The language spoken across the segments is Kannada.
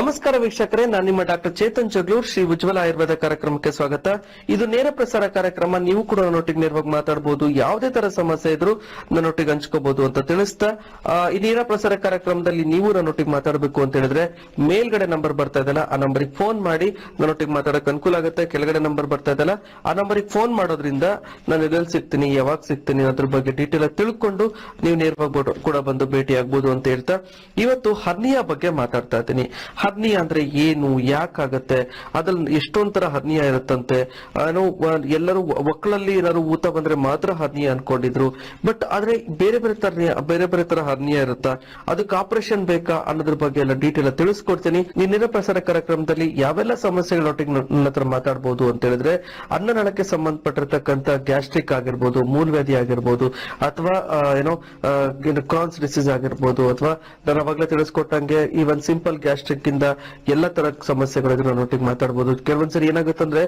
ನಮಸ್ಕಾರ ವೀಕ್ಷಕರೇ, ನಾನು ನಿಮ್ಮ ಡಾಕ್ಟರ್ ಚೇತನ್ ಜಗ್ಲೂರ್, ಶ್ರೀ ಉಜ್ವಲ ಆಯುರ್ವೇದ ಕಾರ್ಯಕ್ರಮಕ್ಕೆ ಸ್ವಾಗತ. ಇದು ನೇರ ಪ್ರಸಾರ ಕಾರ್ಯಕ್ರಮ, ನೀವು ಕೂಡ ನನ್ನೊಟ್ಟಿಗೆ ನೇರವಾಗಿ ಮಾತಾಡಬಹುದು ಯಾವುದೇ ತರ ಸಮಸ್ಯೆ ಇದ್ರೂ ನನ್ನೊಟ್ಟಿಗೆ ಹಂಚ್ಕೋಬಹುದು ಅಂತ ತಿಳಿಸ್ತಾ ಈ ನೇರ ಪ್ರಸಾರ ಕಾರ್ಯಕ್ರಮದಲ್ಲಿ ನೀವು ನನ್ನೊಟ್ಟಿಗೆ ಮಾತಾಡಬೇಕು ಅಂತ ಹೇಳಿದ್ರೆ, ಮೇಲ್ಗಡೆ ನಂಬರ್ ಬರ್ತಾ ಇದಲ್ಲ ಆ ನಂಬರಿಗೆ ಫೋನ್ ಮಾಡಿ ನನ್ನೊಟ್ಟಿಗೆ ಮಾತಾಡಕ್ ಅನುಕೂಲ ಆಗುತ್ತೆ. ಕೆಳಗಡೆ ನಂಬರ್ ಬರ್ತಾ ಇದೆಯಲ್ಲ, ಆ ನಂಬರಿಗೆ ಫೋನ್ ಮಾಡೋದ್ರಿಂದ ನಾನು ಎಲ್ಲೆಲ್ಲಿ ಸಿಗ್ತೀನಿ, ಯಾವಾಗ ಸಿಗ್ತೀನಿ ಅದ್ರ ಬಗ್ಗೆ ಡೀಟೇಲ್ ತಿಳ್ಕೊಂಡು ನೀವು ನೇರವಾಗಿ ಕೂಡ ಬಂದು ಭೇಟಿ ಆಗ್ಬಹುದು ಅಂತ ಹೇಳ್ತಾ, ಇವತ್ತು ಹರ್ನಿಯಾ ಬಗ್ಗೆ ಮಾತಾಡ್ತಾ ಇದ್ದೀನಿ. ಹರ್ನಿಯ ಅಂದ್ರೆ ಏನು, ಯಾಕಾಗತ್ತೆ? ಎಷ್ಟೊಂದ್ ತರ ಹರ್ನಿಯ ಇರುತ್ತಂತೆ? ಏನೋ ಎಲ್ಲರೂ ಒಕ್ಕಳಲ್ಲಿ ಏನಾದ್ರು ಊತ ಬಂದ್ರೆ ಮಾತ್ರ ಹರ್ನಿಯ ಅನ್ಕೊಂಡಿದ್ರು. ಬಟ್ ಆದ್ರೆ ಬೇರೆ ಬೇರೆ ತರ ಬೇರೆ ಬೇರೆ ತರ ಹರ್ನಿಯ ಇರುತ್ತಾ? ಅದಕ್ಕೆ ಆಪರೇಷನ್ ಬೇಕಾ ಅನ್ನೋದ್ರ ಬಗ್ಗೆ ಎಲ್ಲ ಡೀಟೇಲ್ ತಿಳಿಸ್ಕೊಡ್ತೀನಿ. ಈ ಪ್ರಸಾರ ಕಾರ್ಯಕ್ರಮದಲ್ಲಿ ಯಾವೆಲ್ಲ ಸಮಸ್ಯೆಗಳೊಟ್ಟಿಗೆ ನನ್ನ ಹತ್ರ ಮಾತಾಡಬಹುದು ಅಂತ ಹೇಳಿದ್ರೆ ಅನ್ನನಾಳಕ್ಕೆ ಸಂಬಂಧಪಟ್ಟಿರ್ತಕ್ಕಂಥ ಗ್ಯಾಸ್ಟ್ರಿಕ್ ಆಗಿರ್ಬೋದು ಮೂಲವ್ಯಾಧಿ ಆಗಿರ್ಬೋದು, ಅಥವಾ ಏನೋ ಕ್ರಾನ್ಸ್ ಡಿಸೀಸ್ ಆಗಿರ್ಬೋದು, ಅಥವಾ ನಾನು ಅವಾಗಲೇ ತಿಳಿಸ್ಕೊಟ್ಟಂಗೆ ಈವನ್ ಸಿಂಪಲ್ ಗ್ಯಾಸ್ಟ್ರಿಕ್ ಇಂದ ಎಲ್ಲ ತರ ಸಮಸ್ಯೆಗಳ ನಾನು ಮಾತಾಡಬಹುದು ಕೆಲವೊಂದ್ಸರಿ ಏನಾಗುತ್ತೆ ಅಂದ್ರೆ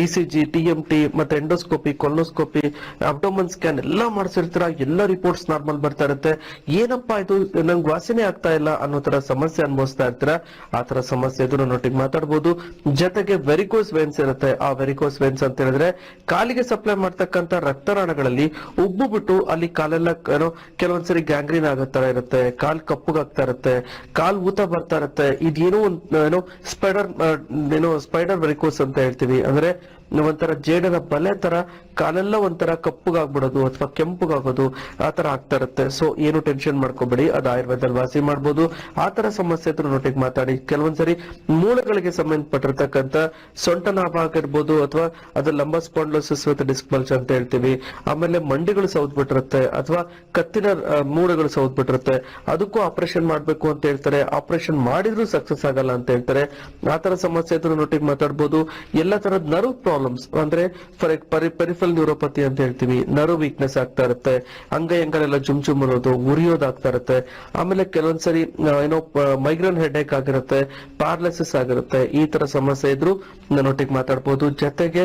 E C G T M T ಮತ್ತೆ ಎಂಡೋಸ್ಕೋಪಿ ಕೊಲೋಸ್ಕೋಪಿ ಅಬ್ಡೋಮನ್ ಸ್ಕ್ಯಾನ್ ಎಲ್ಲ ಮಾಡಿಸಿರ್ತೀರ, ಎಲ್ಲ ರಿಪೋರ್ಟ್ಸ್ ನಾರ್ಮಲ್ ಬರ್ತಾ ಇರುತ್ತೆ. ಏನಪ್ಪಾ ಇದು? ನಂಗೆ ವಾಸನೆ ಆಗ್ತಾ ಇಲ್ಲ ಅನ್ನೋ ತರ ಸಮಸ್ಯೆ ಅನುಭವಿಸ್ತಾ ಇರ್ತೀರ? ಆ ತರ ಸಮಸ್ಯೆ ಇದು ನನ್ನೊಟ್ಟಿಗೆ ಮಾತಾಡಬಹುದು ಜೊತೆಗೆ ವೆರಿಕೋಸ್ ವೆನ್ಸ್ ಇರುತ್ತೆ. ಆ ವೆರಿಕೋಸ್ ವೆನ್ಸ್ ಅಂತ ಹೇಳಿದ್ರೆ ಕಾಲಿಗೆ ಸಪ್ಲೈ ಮಾಡ್ತಕ್ಕಂತ ರಕ್ತನಾಳಗಳಲ್ಲಿ ಉಬ್ಬು ಬಿಟ್ಟು ಅಲ್ಲಿ ಕಾಲೆಲ್ಲ ಏನೋ ಕೆಲವೊಂದ್ಸರಿ ಗ್ಯಾಂಗ್ರೀನ್ ಆಗೋ ತರ ಇರುತ್ತೆ. ಕಾಲ್ ಕಪ್ಪುಗಾಗ್ತಾ ಇರುತ್ತೆ. ಕಾಲ್ ಊತ ಬರ್ತಾ ಇರುತ್ತೆ. ಇದೇನೋ ಒಂದ್ ಏನೋ ಸ್ಪೈಡರ್ ಏನೋ ಸ್ಪೈಡರ್ ವೆರಿಕೋಸ್ ಅಂತ ಹೇಳ್ತೀವಿ. ಅಂದ್ರೆ ಒಂಥರ ಜೇಡದ ಬಲೆ ತರ ಕಾಲೆಲ್ಲ ಒಂಥರ ಕಪ್ಪುಗಾಗ್ಬಿಡೋದು ಅಥವಾ ಕೆಂಪುಗಾಗೋದು ಆ ತರ ಆಗ್ತಾ ಇರುತ್ತೆ. ಸೊ ಏನು ಟೆನ್ಷನ್ ಮಾಡ್ಕೋಬೇಡಿ. ಅದು ಆಯುರ್ವೇದದಲ್ಲಿ ವಾಸಿ ಮಾಡ್ಬೋದು. ಆ ತರ ಸಮಸ್ಯೆ ಹತ್ರ ನೋಟಿಗೆ ಮಾತಾಡಿ. ಕೆಲವೊಂದ್ಸರಿ ಮೂಳೆಗಳಿಗೆ ಸಂಬಂಧಪಟ್ಟಿರ್ತಕ್ಕಂಥ ಸೊಂಟ ನಾಭ ಆಗಿರ್ಬೋದು ಅಥವಾ ಅದು ಲಂಬ ಸ್ಪಾಂಡ್ಲೋಸಿಸ್ ವಿತ್ ಡಿಸ್ಕ್ ಬಲ್ಜ್ ಅಂತ ಹೇಳ್ತೀವಿ. ಆಮೇಲೆ ಮಂಡಿಗಳು ಸೌದ್ ಬಿಟ್ಟಿರುತ್ತೆ ಅಥವಾ ಕತ್ತಿನ ಮೂಳೆಗಳು ಸೌದ್ ಬಿಟ್ಟಿರುತ್ತೆ ಅದಕ್ಕೂ ಆಪರೇಷನ್ ಮಾಡ್ಬೇಕು ಅಂತ ಹೇಳ್ತಾರೆ. ಆಪರೇಷನ್ ಮಾಡಿದ್ರು ಸಕ್ಸಸ್ ಆಗಲ್ಲ ಅಂತ ಹೇಳ್ತಾರೆ. ಆ ತರ ಸಮಸ್ಯೆ ಹತ್ರ ನೋಟಿಗೆ ಮಾತಾಡ್ಬೋದು. ಎಲ್ಲ ತರದ ನರ್ವ್ ಪ್ರಾಬ್ಲಮ್ಸ್ ಅಂದ್ರೆ ಪೆರಿಫಲ್ ನ್ಯೂರೋಪತಿ ಅಂತ ಹೇಳ್ತೀವಿ. ನರ್ವ್ ವೀಕ್ನೆಸ್ ಆಗ್ತಾ ಇರುತ್ತೆ. ಅಂಗೈ ಅಂಗಳೆಲ್ಲ ಜುಮ್ ಜುಮ್ ಅನ್ನೋದು ಉರಿಯೋದಾಗ್ತಾ ಇರುತ್ತೆ. ಆಮೇಲೆ ಕೆಲವೊಂದ್ಸರಿ ಏನೋ ಮೈಗ್ರೇನ್ ಹೆಡ್ ಆಗಿರುತ್ತೆ ಪ್ಯಾರಲಿಸಿಸ್ ಆಗಿರುತ್ತೆ. ಈ ತರ ಸಮಸ್ಯೆ ಇದ್ರು ನನ್ನೊಟ್ಟಿಗೆ ಮಾತಾಡ್ಬೋದು. ಜೊತೆಗೆ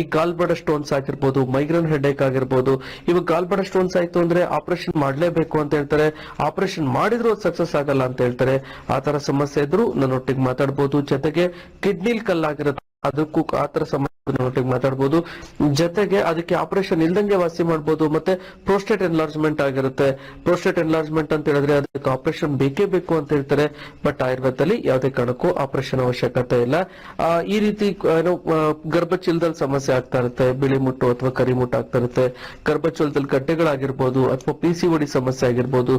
ಈ ಗಾಲ್ಬಡ ಸ್ಟೋನ್ಸ್ ಆಗಿರ್ಬೋದು ಮೈಗ್ರೇನ್ ಹೆಡ್ ಆಗಿರ್ಬೋದು. ಇವಾಗ ಗಾಲ್ಬಡ ಸ್ಟೋನ್ಸ್ ಆಯ್ತು ಅಂದ್ರೆ ಆಪರೇಷನ್ ಮಾಡ್ಲೇಬೇಕು ಅಂತ ಹೇಳ್ತಾರೆ. ಆಪರೇಷನ್ ಮಾಡಿದ್ರು ಸಕ್ಸಸ್ ಆಗಲ್ಲ ಅಂತ ಹೇಳ್ತಾರೆ. ಆ ತರ ಸಮಸ್ಯೆ ಇದ್ರು ನನ್ನೊಟ್ಟಿಗೆ ಮಾತಾಡ್ಬೋದು. ಜೊತೆಗೆ ಕಿಡ್ನಿಲ್ ಕಲ್ಲಾಗಿರುತ್ತೆ ಅದಕ್ಕೂ ಆ ತರ ನನ್ನೊಟ್ಟಿಗೆ ಮಾತಾಡ್ಬೋದು. ಜೊತೆಗೆ ಅದಕ್ಕೆ ಆಪರೇಷನ್ ಇಲ್ದಂಗೆ ವಾಸಿ ಮಾಡ್ಬೋದು, ಮತ್ತೆ ಪ್ರೋಸ್ಟೇಟ್ ಎನ್ಲಾರ್ಜ್ಮೆಂಟ್ ಆಗಿರುತ್ತೆ. ಪ್ರೋಸ್ಟೇಟ್ ಎನ್ಲಾರ್ಜ್ಮೆಂಟ್ ಅಂತ ಹೇಳಿದ್ರೆ ಅದಕ್ಕೆ ಆಪರೇಷನ್ ಬೇಕೇ ಬೇಕು ಅಂತ ಹೇಳ್ತಾರೆ. ಬಟ್ ಆಯುರ್ವೇದದಲ್ಲಿ ಯಾವುದೇ ಕಾರಣಕ್ಕೂ ಆಪರೇಷನ್ ಅವಶ್ಯಕತೆ ಇಲ್ಲ. ಈ ರೀತಿ ಏನು ಗರ್ಭಚೀಲದಲ್ಲಿ ಸಮಸ್ಯೆ ಆಗ್ತಾ ಇರುತ್ತೆ. ಬಿಳಿ ಮುಟ್ಟು ಅಥವಾ ಕರಿ ಮುಟ್ಟು ಆಗ್ತಾ ಇರುತ್ತೆ. ಗರ್ಭಚೀಲದಲ್ಲಿ ಗಡ್ಡೆಗಳಾಗಿರ್ಬೋದು ಅಥವಾ ಪಿ ಸಿ ಒಡಿ ಸಮಸ್ಯೆ ಆಗಿರ್ಬೋದು,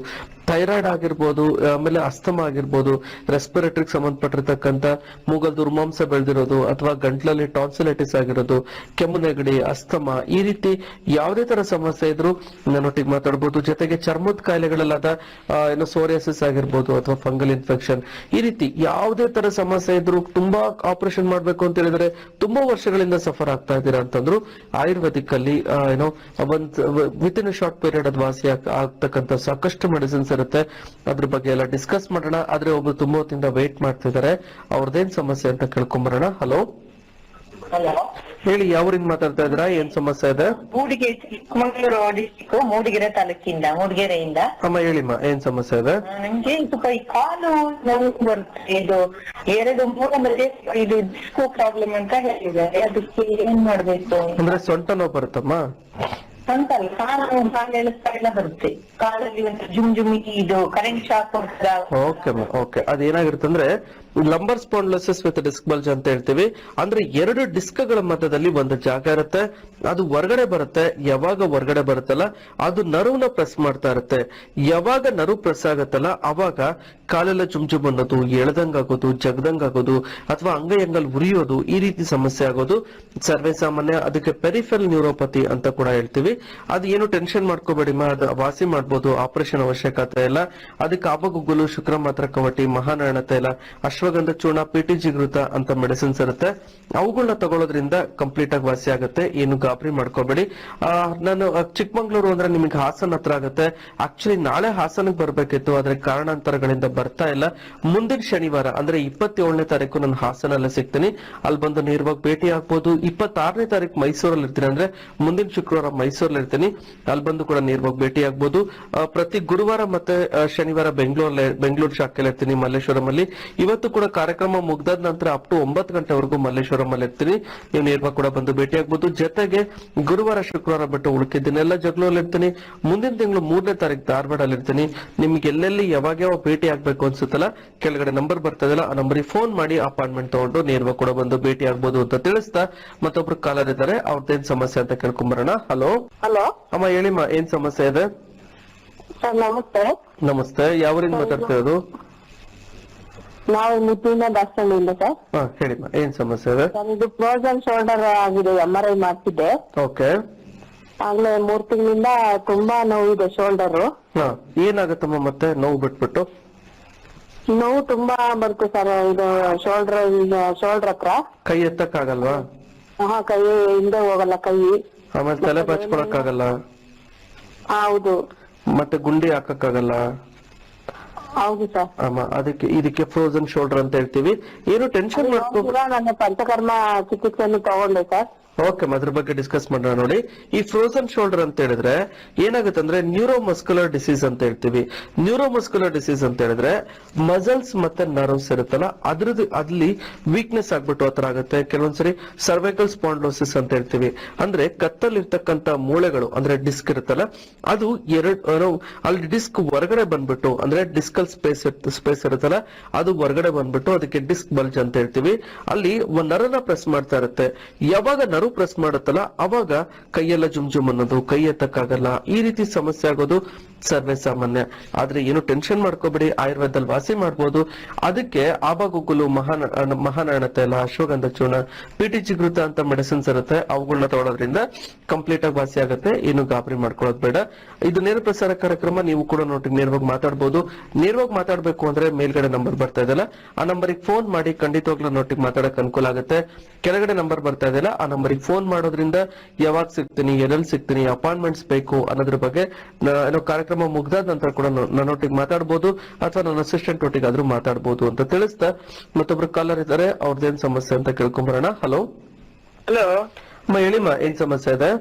ಥೈರಾಯ್ಡ್ ಆಗಿರ್ಬೋದು, ಆಮೇಲೆ ಅಸ್ತಮ ಆಗಿರ್ಬೋದು ರೆಸ್ಪಿರೇಟರಿಗೆ ಸಂಬಂಧಪಟ್ಟಿರ್ತಕ್ಕಂಥ ಮೂಗಲ್ ದುರ್ಮಾಂಸ ಬೆಳೆದಿರೋದು ಅಥವಾ ಗಂಟ್ಲಲ್ಲಿ ಟಾನ್ಸಿಲೈಟಿಸ್ ಆಗಿರೋದು, ಕೆಮ್ಮು ನೆಗಡಿ, ಅಸ್ತಮ, ಈ ರೀತಿ ಯಾವುದೇ ತರ ಸಮಸ್ಯೆ ಇದ್ರು ನನ್ನೊಟ್ಟಿಗೆ ಮಾತಾಡಬಹುದು ಜೊತೆಗೆ ಚರ್ಮದ ಕಾಯಿಲೆಗಳಲ್ಲಾದ ಏನು ಸೋರಿಯಾಸಿಸ್ ಆಗಿರ್ಬೋದು ಅಥವಾ ಫಂಗಲ್ ಇನ್ಫೆಕ್ಷನ್, ಈ ರೀತಿ ಯಾವುದೇ ತರ ಸಮಸ್ಯೆ ಇದ್ರು ತುಂಬಾ ಆಪರೇಷನ್ ಮಾಡ್ಬೇಕು ಅಂತ ಹೇಳಿದ್ರೆ ತುಂಬಾ ವರ್ಷಗಳಿಂದ ಸಫರ್ ಆಗ್ತಾ ಇದ್ದೀರಾ ಅಂತಂದ್ರು ಆಯುರ್ವೇದಿಕ್ ಅಲ್ಲಿ ಏನೋ, ಒಂದ್ ವಿತ್ ಇನ್ ಶಾರ್ಟ್ ಪೀರಿಯಡ್ ಅದು ವಾಸಿ ಆಗ್- ಆಗ್ತಕ್ಕಂಥ ಸಾಕಷ್ಟು ಮೆಡಿಸಿನ್ಸ್ ಇರುತ್ತೆ. ಅದ್ರ ಬಗ್ಗೆ ಎಲ್ಲ ಡಿಸ್ಕಸ್ ಮಾಡೋಣ. ಆದ್ರೆ ಒಬ್ರು ತುಂಬಾ ಹೊತ್ತಿಂದ ವೇಟ್ ಮಾಡ್ತಿದ್ದಾರೆ. ಅವ್ರದ್ದೇನ್ ಸಮಸ್ಯೆ ಅಂತ ಕೇಳ್ಕೊಂಬರೋಣ. Hello hello. ಹೇಳಿ ಯಾವೂರಿಂದ ಮಾತಾಡ್ತಾ ಇದ್ರ ಏನ್ ಸಮಸ್ಯೆ ಇದೆ? ಮೂಡಿಗೆ ಚಿಕ್ಕಮಗಳೂರು ಡಿಸ್ಟಿಕ್ ಮೂಡಿಗೆರೆ ತಾಲೂಕಿಂದ ಮೂಡಿಗೆರೆಯಿಂದ. ಅಮ್ಮ ಹೇಳಿಮ್ಮ ಏನ್ ಸಮಸ್ಯೆ ಇದೆ? ನಂಗೆ ಸ್ವಲ್ಪ ಈ ಕಾಲು ನೋವು ಬರುತ್ತೆ. ಇದು ಎರಡು ಮೂರ ಮಧ್ಯೆ ಇದು ಡಿಸ್ಕೋ ಪ್ರಾಬ್ಲಮ್ ಅಂತ ಹೇಳಿದ್ದಾರೆ. ಅದಕ್ಕೆ ಏನ್ ಮಾಡ್ಬೇಕು? ಅಂದ್ರೆ ಸೊಂಟ ನೋವು ಬರುತ್ತಮ್ಮ? ಅಂತಲ್ಲ ಕಾಲು ಕಾಲು ಎಳಿಸ್ತಾ ಎಲ್ಲ ಬರುತ್ತೆ. ಕಾಲಲ್ಲಿ ಒಂದು ಜುಮ್ ಜುಮಿ ಇದು ಕರೆಂಟ್ ಶಾಕ್ ಕೊಡ್ತಾರ ಓಕೆ ಓಕೆ. ಅದೇನಾಗಿರುತ್ತೆ ಅಂದ್ರೆ lumbar spondylosis with disc bulge ಅಂತ ಹೇಳ್ತೀವಿ. ಅಂದ್ರೆ ಎರಡು ಡಿಸ್ಕ್ಗಳ ಮಧ್ಯದಲ್ಲಿ ಒಂದು ಜಾಗ ಇರುತ್ತೆ. ಅದು ಹೊರಗಡೆ ಬರುತ್ತೆ. ಯಾವಾಗ ಹೊರಗಡೆ ಬರುತ್ತಲ್ಲ, ಅದು ನರುವನ್ನ ಪ್ರೆಸ್ ಮಾಡ್ತಾ ಇರುತ್ತೆ. ಯಾವಾಗ ನರು ಪ್ರೆಸ್ ಆಗತ್ತಲ್ಲ, ಅವಾಗ ಕಾಲೆಲ್ಲ ಜುಮ್ ಚುಮ್ ಅನ್ನೋದು, ಎಳ್ದಂಗ್ ಆಗೋದು, ಜಗ್ದಂಗ್ ಆಗೋದು, ಅಥವಾ ಅಂಗೈ ಅಂಗಲ್ ಉರಿಯೋದು, ಈ ರೀತಿ ಸಮಸ್ಯೆ ಆಗೋದು. ಸರ್ವೇ ಸಾಮಾನ್ಯ, ಅದಕ್ಕೆ ಪೆರಿಫೆಲ್ ನ್ಯೂರೋಪತಿ ಅಂತ ಕೂಡ ಹೇಳ್ತೀವಿ. ಅದು ಏನು ಟೆನ್ಷನ್ ಮಾಡ್ಕೋಬೇಡಿ ವಾಸಿ ಮಾಡ್ಬೋದು ಆಪರೇಷನ್ ಅವಶ್ಯಕತೆ ಇಲ್ಲ. ಅದಕ್ಕೆ ಆಬಗುಗ್ಗಲು ಶುಕ್ರ ಮಾತ್ರ ಕವಟಿ ಮಹಾನಾರಾಯಣ ತೈಲ ಅಶ್ವಗಂಧ ಚೂರ್ಣ ಪಿಟಿ ಜಿಗೃತ ಅಂತ ಮೆಡಿಸಿನ್ಸ್ ಇರುತ್ತೆ. ಅವುಗಳನ್ನ ತಗೊಳ್ಳೋದ್ರಿಂದ ಕಂಪ್ಲೀಟ್ ಆಗಿ ವಾಸಿ ಆಗುತ್ತೆ. ಏನು ಗಾಬರಿ ಮಾಡ್ಕೋಬೇಡಿ. ನಾನು ಚಿಕ್ಕಮಂಗ್ಳೂರು ಅಂದ್ರೆ ನಿಮಗೆ ಹಾಸನ ಹತ್ರ ಆಗುತ್ತೆ. ಆಕ್ಚುಲಿ ನಾಳೆ ಹಾಸನಕ್ಕೆ ಬರಬೇಕಿತ್ತು. ಆದ್ರೆ ಕಾರಣಾಂತರಗಳಿಂದ ಬರ್ತಾ ಇಲ್ಲ. ಮುಂದಿನ ಶನಿವಾರ, ಅಂದ್ರೆ ಇಪ್ಪತ್ತೇಳನೇ ತಾರೀಕು ನಾನು ಹಾಸನಲ್ಲೇ ಸಿಗ್ತೀನಿ. ಅಲ್ಲಿ ಬಂದು ನೇರವಾಗಿ ಭೇಟಿ ಆಗ್ಬೋದು. ಇಪ್ಪತ್ತಾರನೇ ತಾರೀಕು ಮೈಸೂರಲ್ಲಿ ಇರ್ತೀನಿ ಅಂದ್ರೆ ಮುಂದಿನ ಶುಕ್ರವಾರ ಮೈಸೂರಲ್ಲಿ ಇರ್ತೀನಿ. ಅಲ್ಲಿ ಬಂದು ಕೂಡ ನೇರವಾಗಿ ಭೇಟಿ ಆಗ್ಬೋದು. ಪ್ರತಿ ಗುರುವಾರ ಮತ್ತೆ ಶನಿವಾರ ಬೆಂಗಳೂರಲ್ಲಿ, ಬೆಂಗಳೂರು ಶಾಖೆಯಲ್ಲಿ ಇರ್ತೀನಿ, ಮಲ್ಲೇಶ್ವರಂ ಅಲ್ಲಿ. ಇವತ್ತು ಕೂಡ ಕಾರ್ಯಕ್ರಮ ಮುಗ್ದಾದ ನಂತರ ಅಪ್ ಟು ಒಂಬತ್ತು ಗಂಟೆವರೆಗೂ ಮಲ್ಲೇಶ್ವರಂ ಅಲ್ಲಿ ಇರ್ತೀನಿ ನೀವು ನೇರವಾಗಿ ಕೂಡ ಬಂದು ಭೇಟಿ ಆಗ್ಬೋದು ಜೊತೆಗೆ ಗುರುವಾರ ಶುಕ್ರವಾರ ಬಿಟ್ಟು ಉಳ್ಕಿದ್ದೀನೆಲ್ಲ ಜಗಳೂರಲ್ಲಿ ಇರ್ತೀನಿ. ಮುಂದಿನ ತಿಂಗಳು ಮೂರನೇ ತಾರೀಕು ಧಾರವಾಡಲ್ಲಿ ಇರ್ತೀನಿ. ನಿಮ್ಗೆ ಎಲ್ಲೆಲ್ಲಿ ಯಾವಾಗ ಯಾವ ಭೇಟಿ ಆಗ್ಬೇಕು ಅನ್ಸುತ್ತಲ್ಲ ಕೆಳಗಡೆ ನಂಬರ್ ಬರ್ತದಲ್ಲ ಆ ನಂಬರಿಗೆ ಫೋನ್ ಮಾಡಿ ಅಪಾಯಿಂಟ್ಮೆಂಟ್ ತಗೊಂಡು ನೇರವಾಗಿ ಕೂಡ ಬಂದು ಭೇಟಿ ಆಗ್ಬಹುದು ಅಂತ ತಿಳಿಸ್ತಾ ಮತ್ತೊಬ್ರು ಕಾಲರ್ ಇದ್ದಾರೆ. ಅವ್ರದ್ದೇನ್ ಸಮಸ್ಯೆ ಅಂತ ಕೇಳ್ಕೊಂಬರೋಣ. ಹಲೋ ಹಲೋ ಅಮ್ಮ ಹೇಳಿಮ್ಮ ಏನ್ ಸಮಸ್ಯೆ ಇದೆ? ನಮಸ್ತೆ. ನಮಸ್ತೆ. ಮಾತಾಡ್ತಾ ಮಾತಾಡ್ತಿರೋದು ನಾವು ಮುದ್ದಿನ ಇಲ್ಲ ಸರ್. ಹಾ ಹೇಳಿಮ್ಮ ಏನ್ ಸಮಸ್ಯೆ ಇದೆ? ಸರ್ ಇದು ಫ್ರೋಸನ್ ಶೋಲ್ಡರ್ ಆಗಿದೆ ಎಂ ಆರ್ ಐ ಮಾಡ್ತಿದ್ದೆ. ಓಕೆ. ಆಗ್ಲೇ ಮೂರ್ ತಿಂಗಳಿಂದ ತುಂಬಾ ನೋವಿದೆ ಶೋಲ್ಡರ್ ಹಾ ಏನಾಗತ್ತಮ್ಮ ಮತ್ತೆ ನೋವು ಬಿಟ್ಬಿಟ್ಟು? ನೋವು ತುಂಬಾ ಬರುತ್ತೆ ಸರ್ ಇದು ಶೋಲ್ಡರ್ ಶೋಲ್ಡರ್ ಹತ್ರ. ಕೈ ಎತ್ತಕ್ಕಾಗಲ್ವಾ? ಹಾ ಕೈ ಹಿಂದೆ ಹೋಗಲ್ಲ ಕೈ. ಆಮೇಲೆ ತಲೆ ಬಚ್ಕೊಳಕ್ಕಾಗಲ್ಲ? ಹೌದು. ಮತ್ತೆ ಗುಂಡಿ ಹಾಕಕ್ಕಾಗಲ್ಲ? ಹೌದು ಸರ್. ಆಮ ಅದಕ್ಕೆ ಇದಕ್ಕೆ ಫ್ರೋಜನ್ ಶೋಲ್ಡರ್ ಅಂತ ಹೇಳ್ತೀವಿ. ಏನು ಟೆನ್ಷನ್ ಮಾಡ್ಕೋ ಕೂಡ ನಾನು ಪಂಚಕರ್ಮ ಚಿಕಿತ್ಸೆಯನ್ನು ತಗೊಂಡೆ ಸರ್. ಓಕೆ ಅದ್ರ ಬಗ್ಗೆ ಡಿಸ್ಕಸ್ ಮಾಡೋಣ ನೋಡಿ. ಈ ಫ್ರೋಸನ್ ಶೋಲ್ಡರ್ ಅಂತ ಹೇಳಿದ್ರೆ ಏನಾಗುತ್ತೆ ಅಂದ್ರೆ ನ್ಯೂರೋಮಸ್ಕ್ಯುಲರ್ ಡಿಸೀಸ್ ಅಂತ ಹೇಳ್ತೀವಿ. ನ್ಯೂರೋಮಸ್ಕ್ಯುಲರ್ ಡಿಸೀಸ್ ಅಂತ ಹೇಳಿದ್ರೆ ಮಸಲ್ಸ್ ಮತ್ತೆ ನರ್ವ್ಸ್ ಇರುತ್ತಲ್ಲ, ಅದ್ರದ್ದು, ಅಲ್ಲಿ ವೀಕ್ನೆಸ್ ಆಗ್ಬಿಟ್ಟು ಆತರ ಆಗುತ್ತೆ. ಕೆಲವೊಂದ್ಸರಿ ಸರ್ವೈಕಲ್ ಸ್ಪಾಂಡ್ಲೋಸಿಸ್ ಅಂತ ಹೇಳ್ತೀವಿ. ಅಂದ್ರೆ ಕತ್ತಲ್ಲಿರ್ತಕ್ಕಂತ ಮೂಳೆಗಳು, ಅಂದ್ರೆ ಡಿಸ್ಕ್ ಇರುತ್ತಲ್ಲ, ಅದು ಎರಡು ಅಲ್ಲಿ ಡಿಸ್ಕ್ ಹೊರಗಡೆ ಬಂದ್ಬಿಟ್ಟು, ಅಂದ್ರೆ ಡಿಸ್ಕಲ್ ಸ್ಪೇಸ್ ಸ್ಪೇಸ್ ಇರುತ್ತಲ್ಲ, ಅದು ಹೊರಗಡೆ ಬಂದ್ಬಿಟ್ಟು, ಅದಕ್ಕೆ ಡಿಸ್ಕ್ ಬಲ್ಜ್ ಅಂತ ಹೇಳ್ತೀವಿ. ಅಲ್ಲಿ ನರನ ಪ್ರೆಸ್ ಮಾಡ್ತಾ ಇರುತ್ತೆ. ಯಾವಾಗ ನರು ಪ್ರೆಸ್ ಮಾಡುತ್ತಲ್ಲ, ಅವಾಗ ಕೈಯೆಲ್ಲ ಜುಮ್ ಜುಮ್ ಅನ್ನೋದು, ಕೈ ಎತ್ತಕ್ಕಾಗಲ್ಲ, ಈ ರೀತಿ ಸಮಸ್ಯೆ ಆಗೋದು ಸರ್ವೇ ಸಾಮಾನ್ಯ. ಆದ್ರೆ ಏನು ಟೆನ್ಷನ್ ಮಾಡ್ಕೋಬೇಡಿ, ಆಯುರ್ವೇದದಲ್ಲಿ ವಾಸಿ ಮಾಡ್ಬೋದು. ಅದಕ್ಕೆ ಆಬಾಗುಗ್ಗುಲು ಮಹಾನ ಮಹಾನಾಯಣ ತೈಲ ಅಶ್ವಗಂಧ ಚೂರ್ಣ ಪಿಟಿ ಚಿಗೃತ ಅಂತ ಮೆಡಿಸಿನ್ಸ್ ಇರುತ್ತೆ ಅವುಗಳನ್ನ ತಗೊಳ್ಳೋದ್ರಿಂದ ಕಂಪ್ಲೀಟ್ ಆಗಿ ವಾಸಿ ಆಗುತ್ತೆ. ಏನು ಗಾಬರಿ ಮಾಡ್ಕೊಳ್ಳೋದು ಬೇಡ. ಇದು ನೇರ ಪ್ರಸಾರ ಕಾರ್ಯಕ್ರಮ, ನೀವು ಕೂಡ ನೋಡಿ ನೇರವಾಗಿ ಮಾತಾಡ್ಬೋದು. ನೇರವಾಗಿ ಮಾತಾಡ್ಬೇಕು ಅಂದ್ರೆ ಮೇಲ್ಗಡೆ ನಂಬರ್ ಬರ್ತಾ ಇದೆಯಲ್ಲ, ಆ ನಂಬರಿಗೆ ಫೋನ್ ಮಾಡಿ ಖಂಡಿತವಾಗ್ಲೂ ನೋಟಿಗೆ ಮಾತಾಡಕ್ ಅನುಕೂಲ ಆಗುತ್ತೆ. ಕೆಳಗಡೆ ನಂಬರ್ ಬರ್ತಾ ಇದೆಯಲ್ಲ, ಆ ನಂಬರಿಗೆ ಫೋನ್ ಮಾಡೋದ್ರಿಂದ ಯಾವಾಗ ಸಿಗ್ತೀನಿ ಎಲ್ಲೆಲ್ಲಿ ಸಿಗ್ತೀನಿ ಅಪಾಯಿಂಟ್ಮೆಂಟ್ಸ್ ಬೇಕು ಅನ್ನೋದ್ರ ಬಗ್ಗೆ ಏನೋ ಕಾರ್ಯಕ್ರಮ ಮುಗ್ದಾದ ನಂತರ ಕೂಡ ನನ್ನೊಟ್ಟಿಗೆ ಮಾತಾಡಬಹುದು ಅಥವಾ ನನ್ನ ಅಸಿಸ್ಟೆಂಟ್ ಒಟ್ಟಿಗೆ ಆದ್ರೂ ಮಾತಾಡಬಹುದು ಅಂತ ತಿಳಿಸ್ತಾ ಮತ್ತೊಬ್ರು ಕಾಲರ್ ಇದ್ದಾರೆ ಅವ್ರದೇನ್ ಸಮಸ್ಯೆ ಅಂತ ಕೇಳ್ಕೊಂಬರೋಣ. ಹಲೋ ಹಲೋ ಅಮ್ಮ ಹೇಳಿಮ್ಮ ಏನ್ ಸಮಸ್ಯೆ ಇದೆ?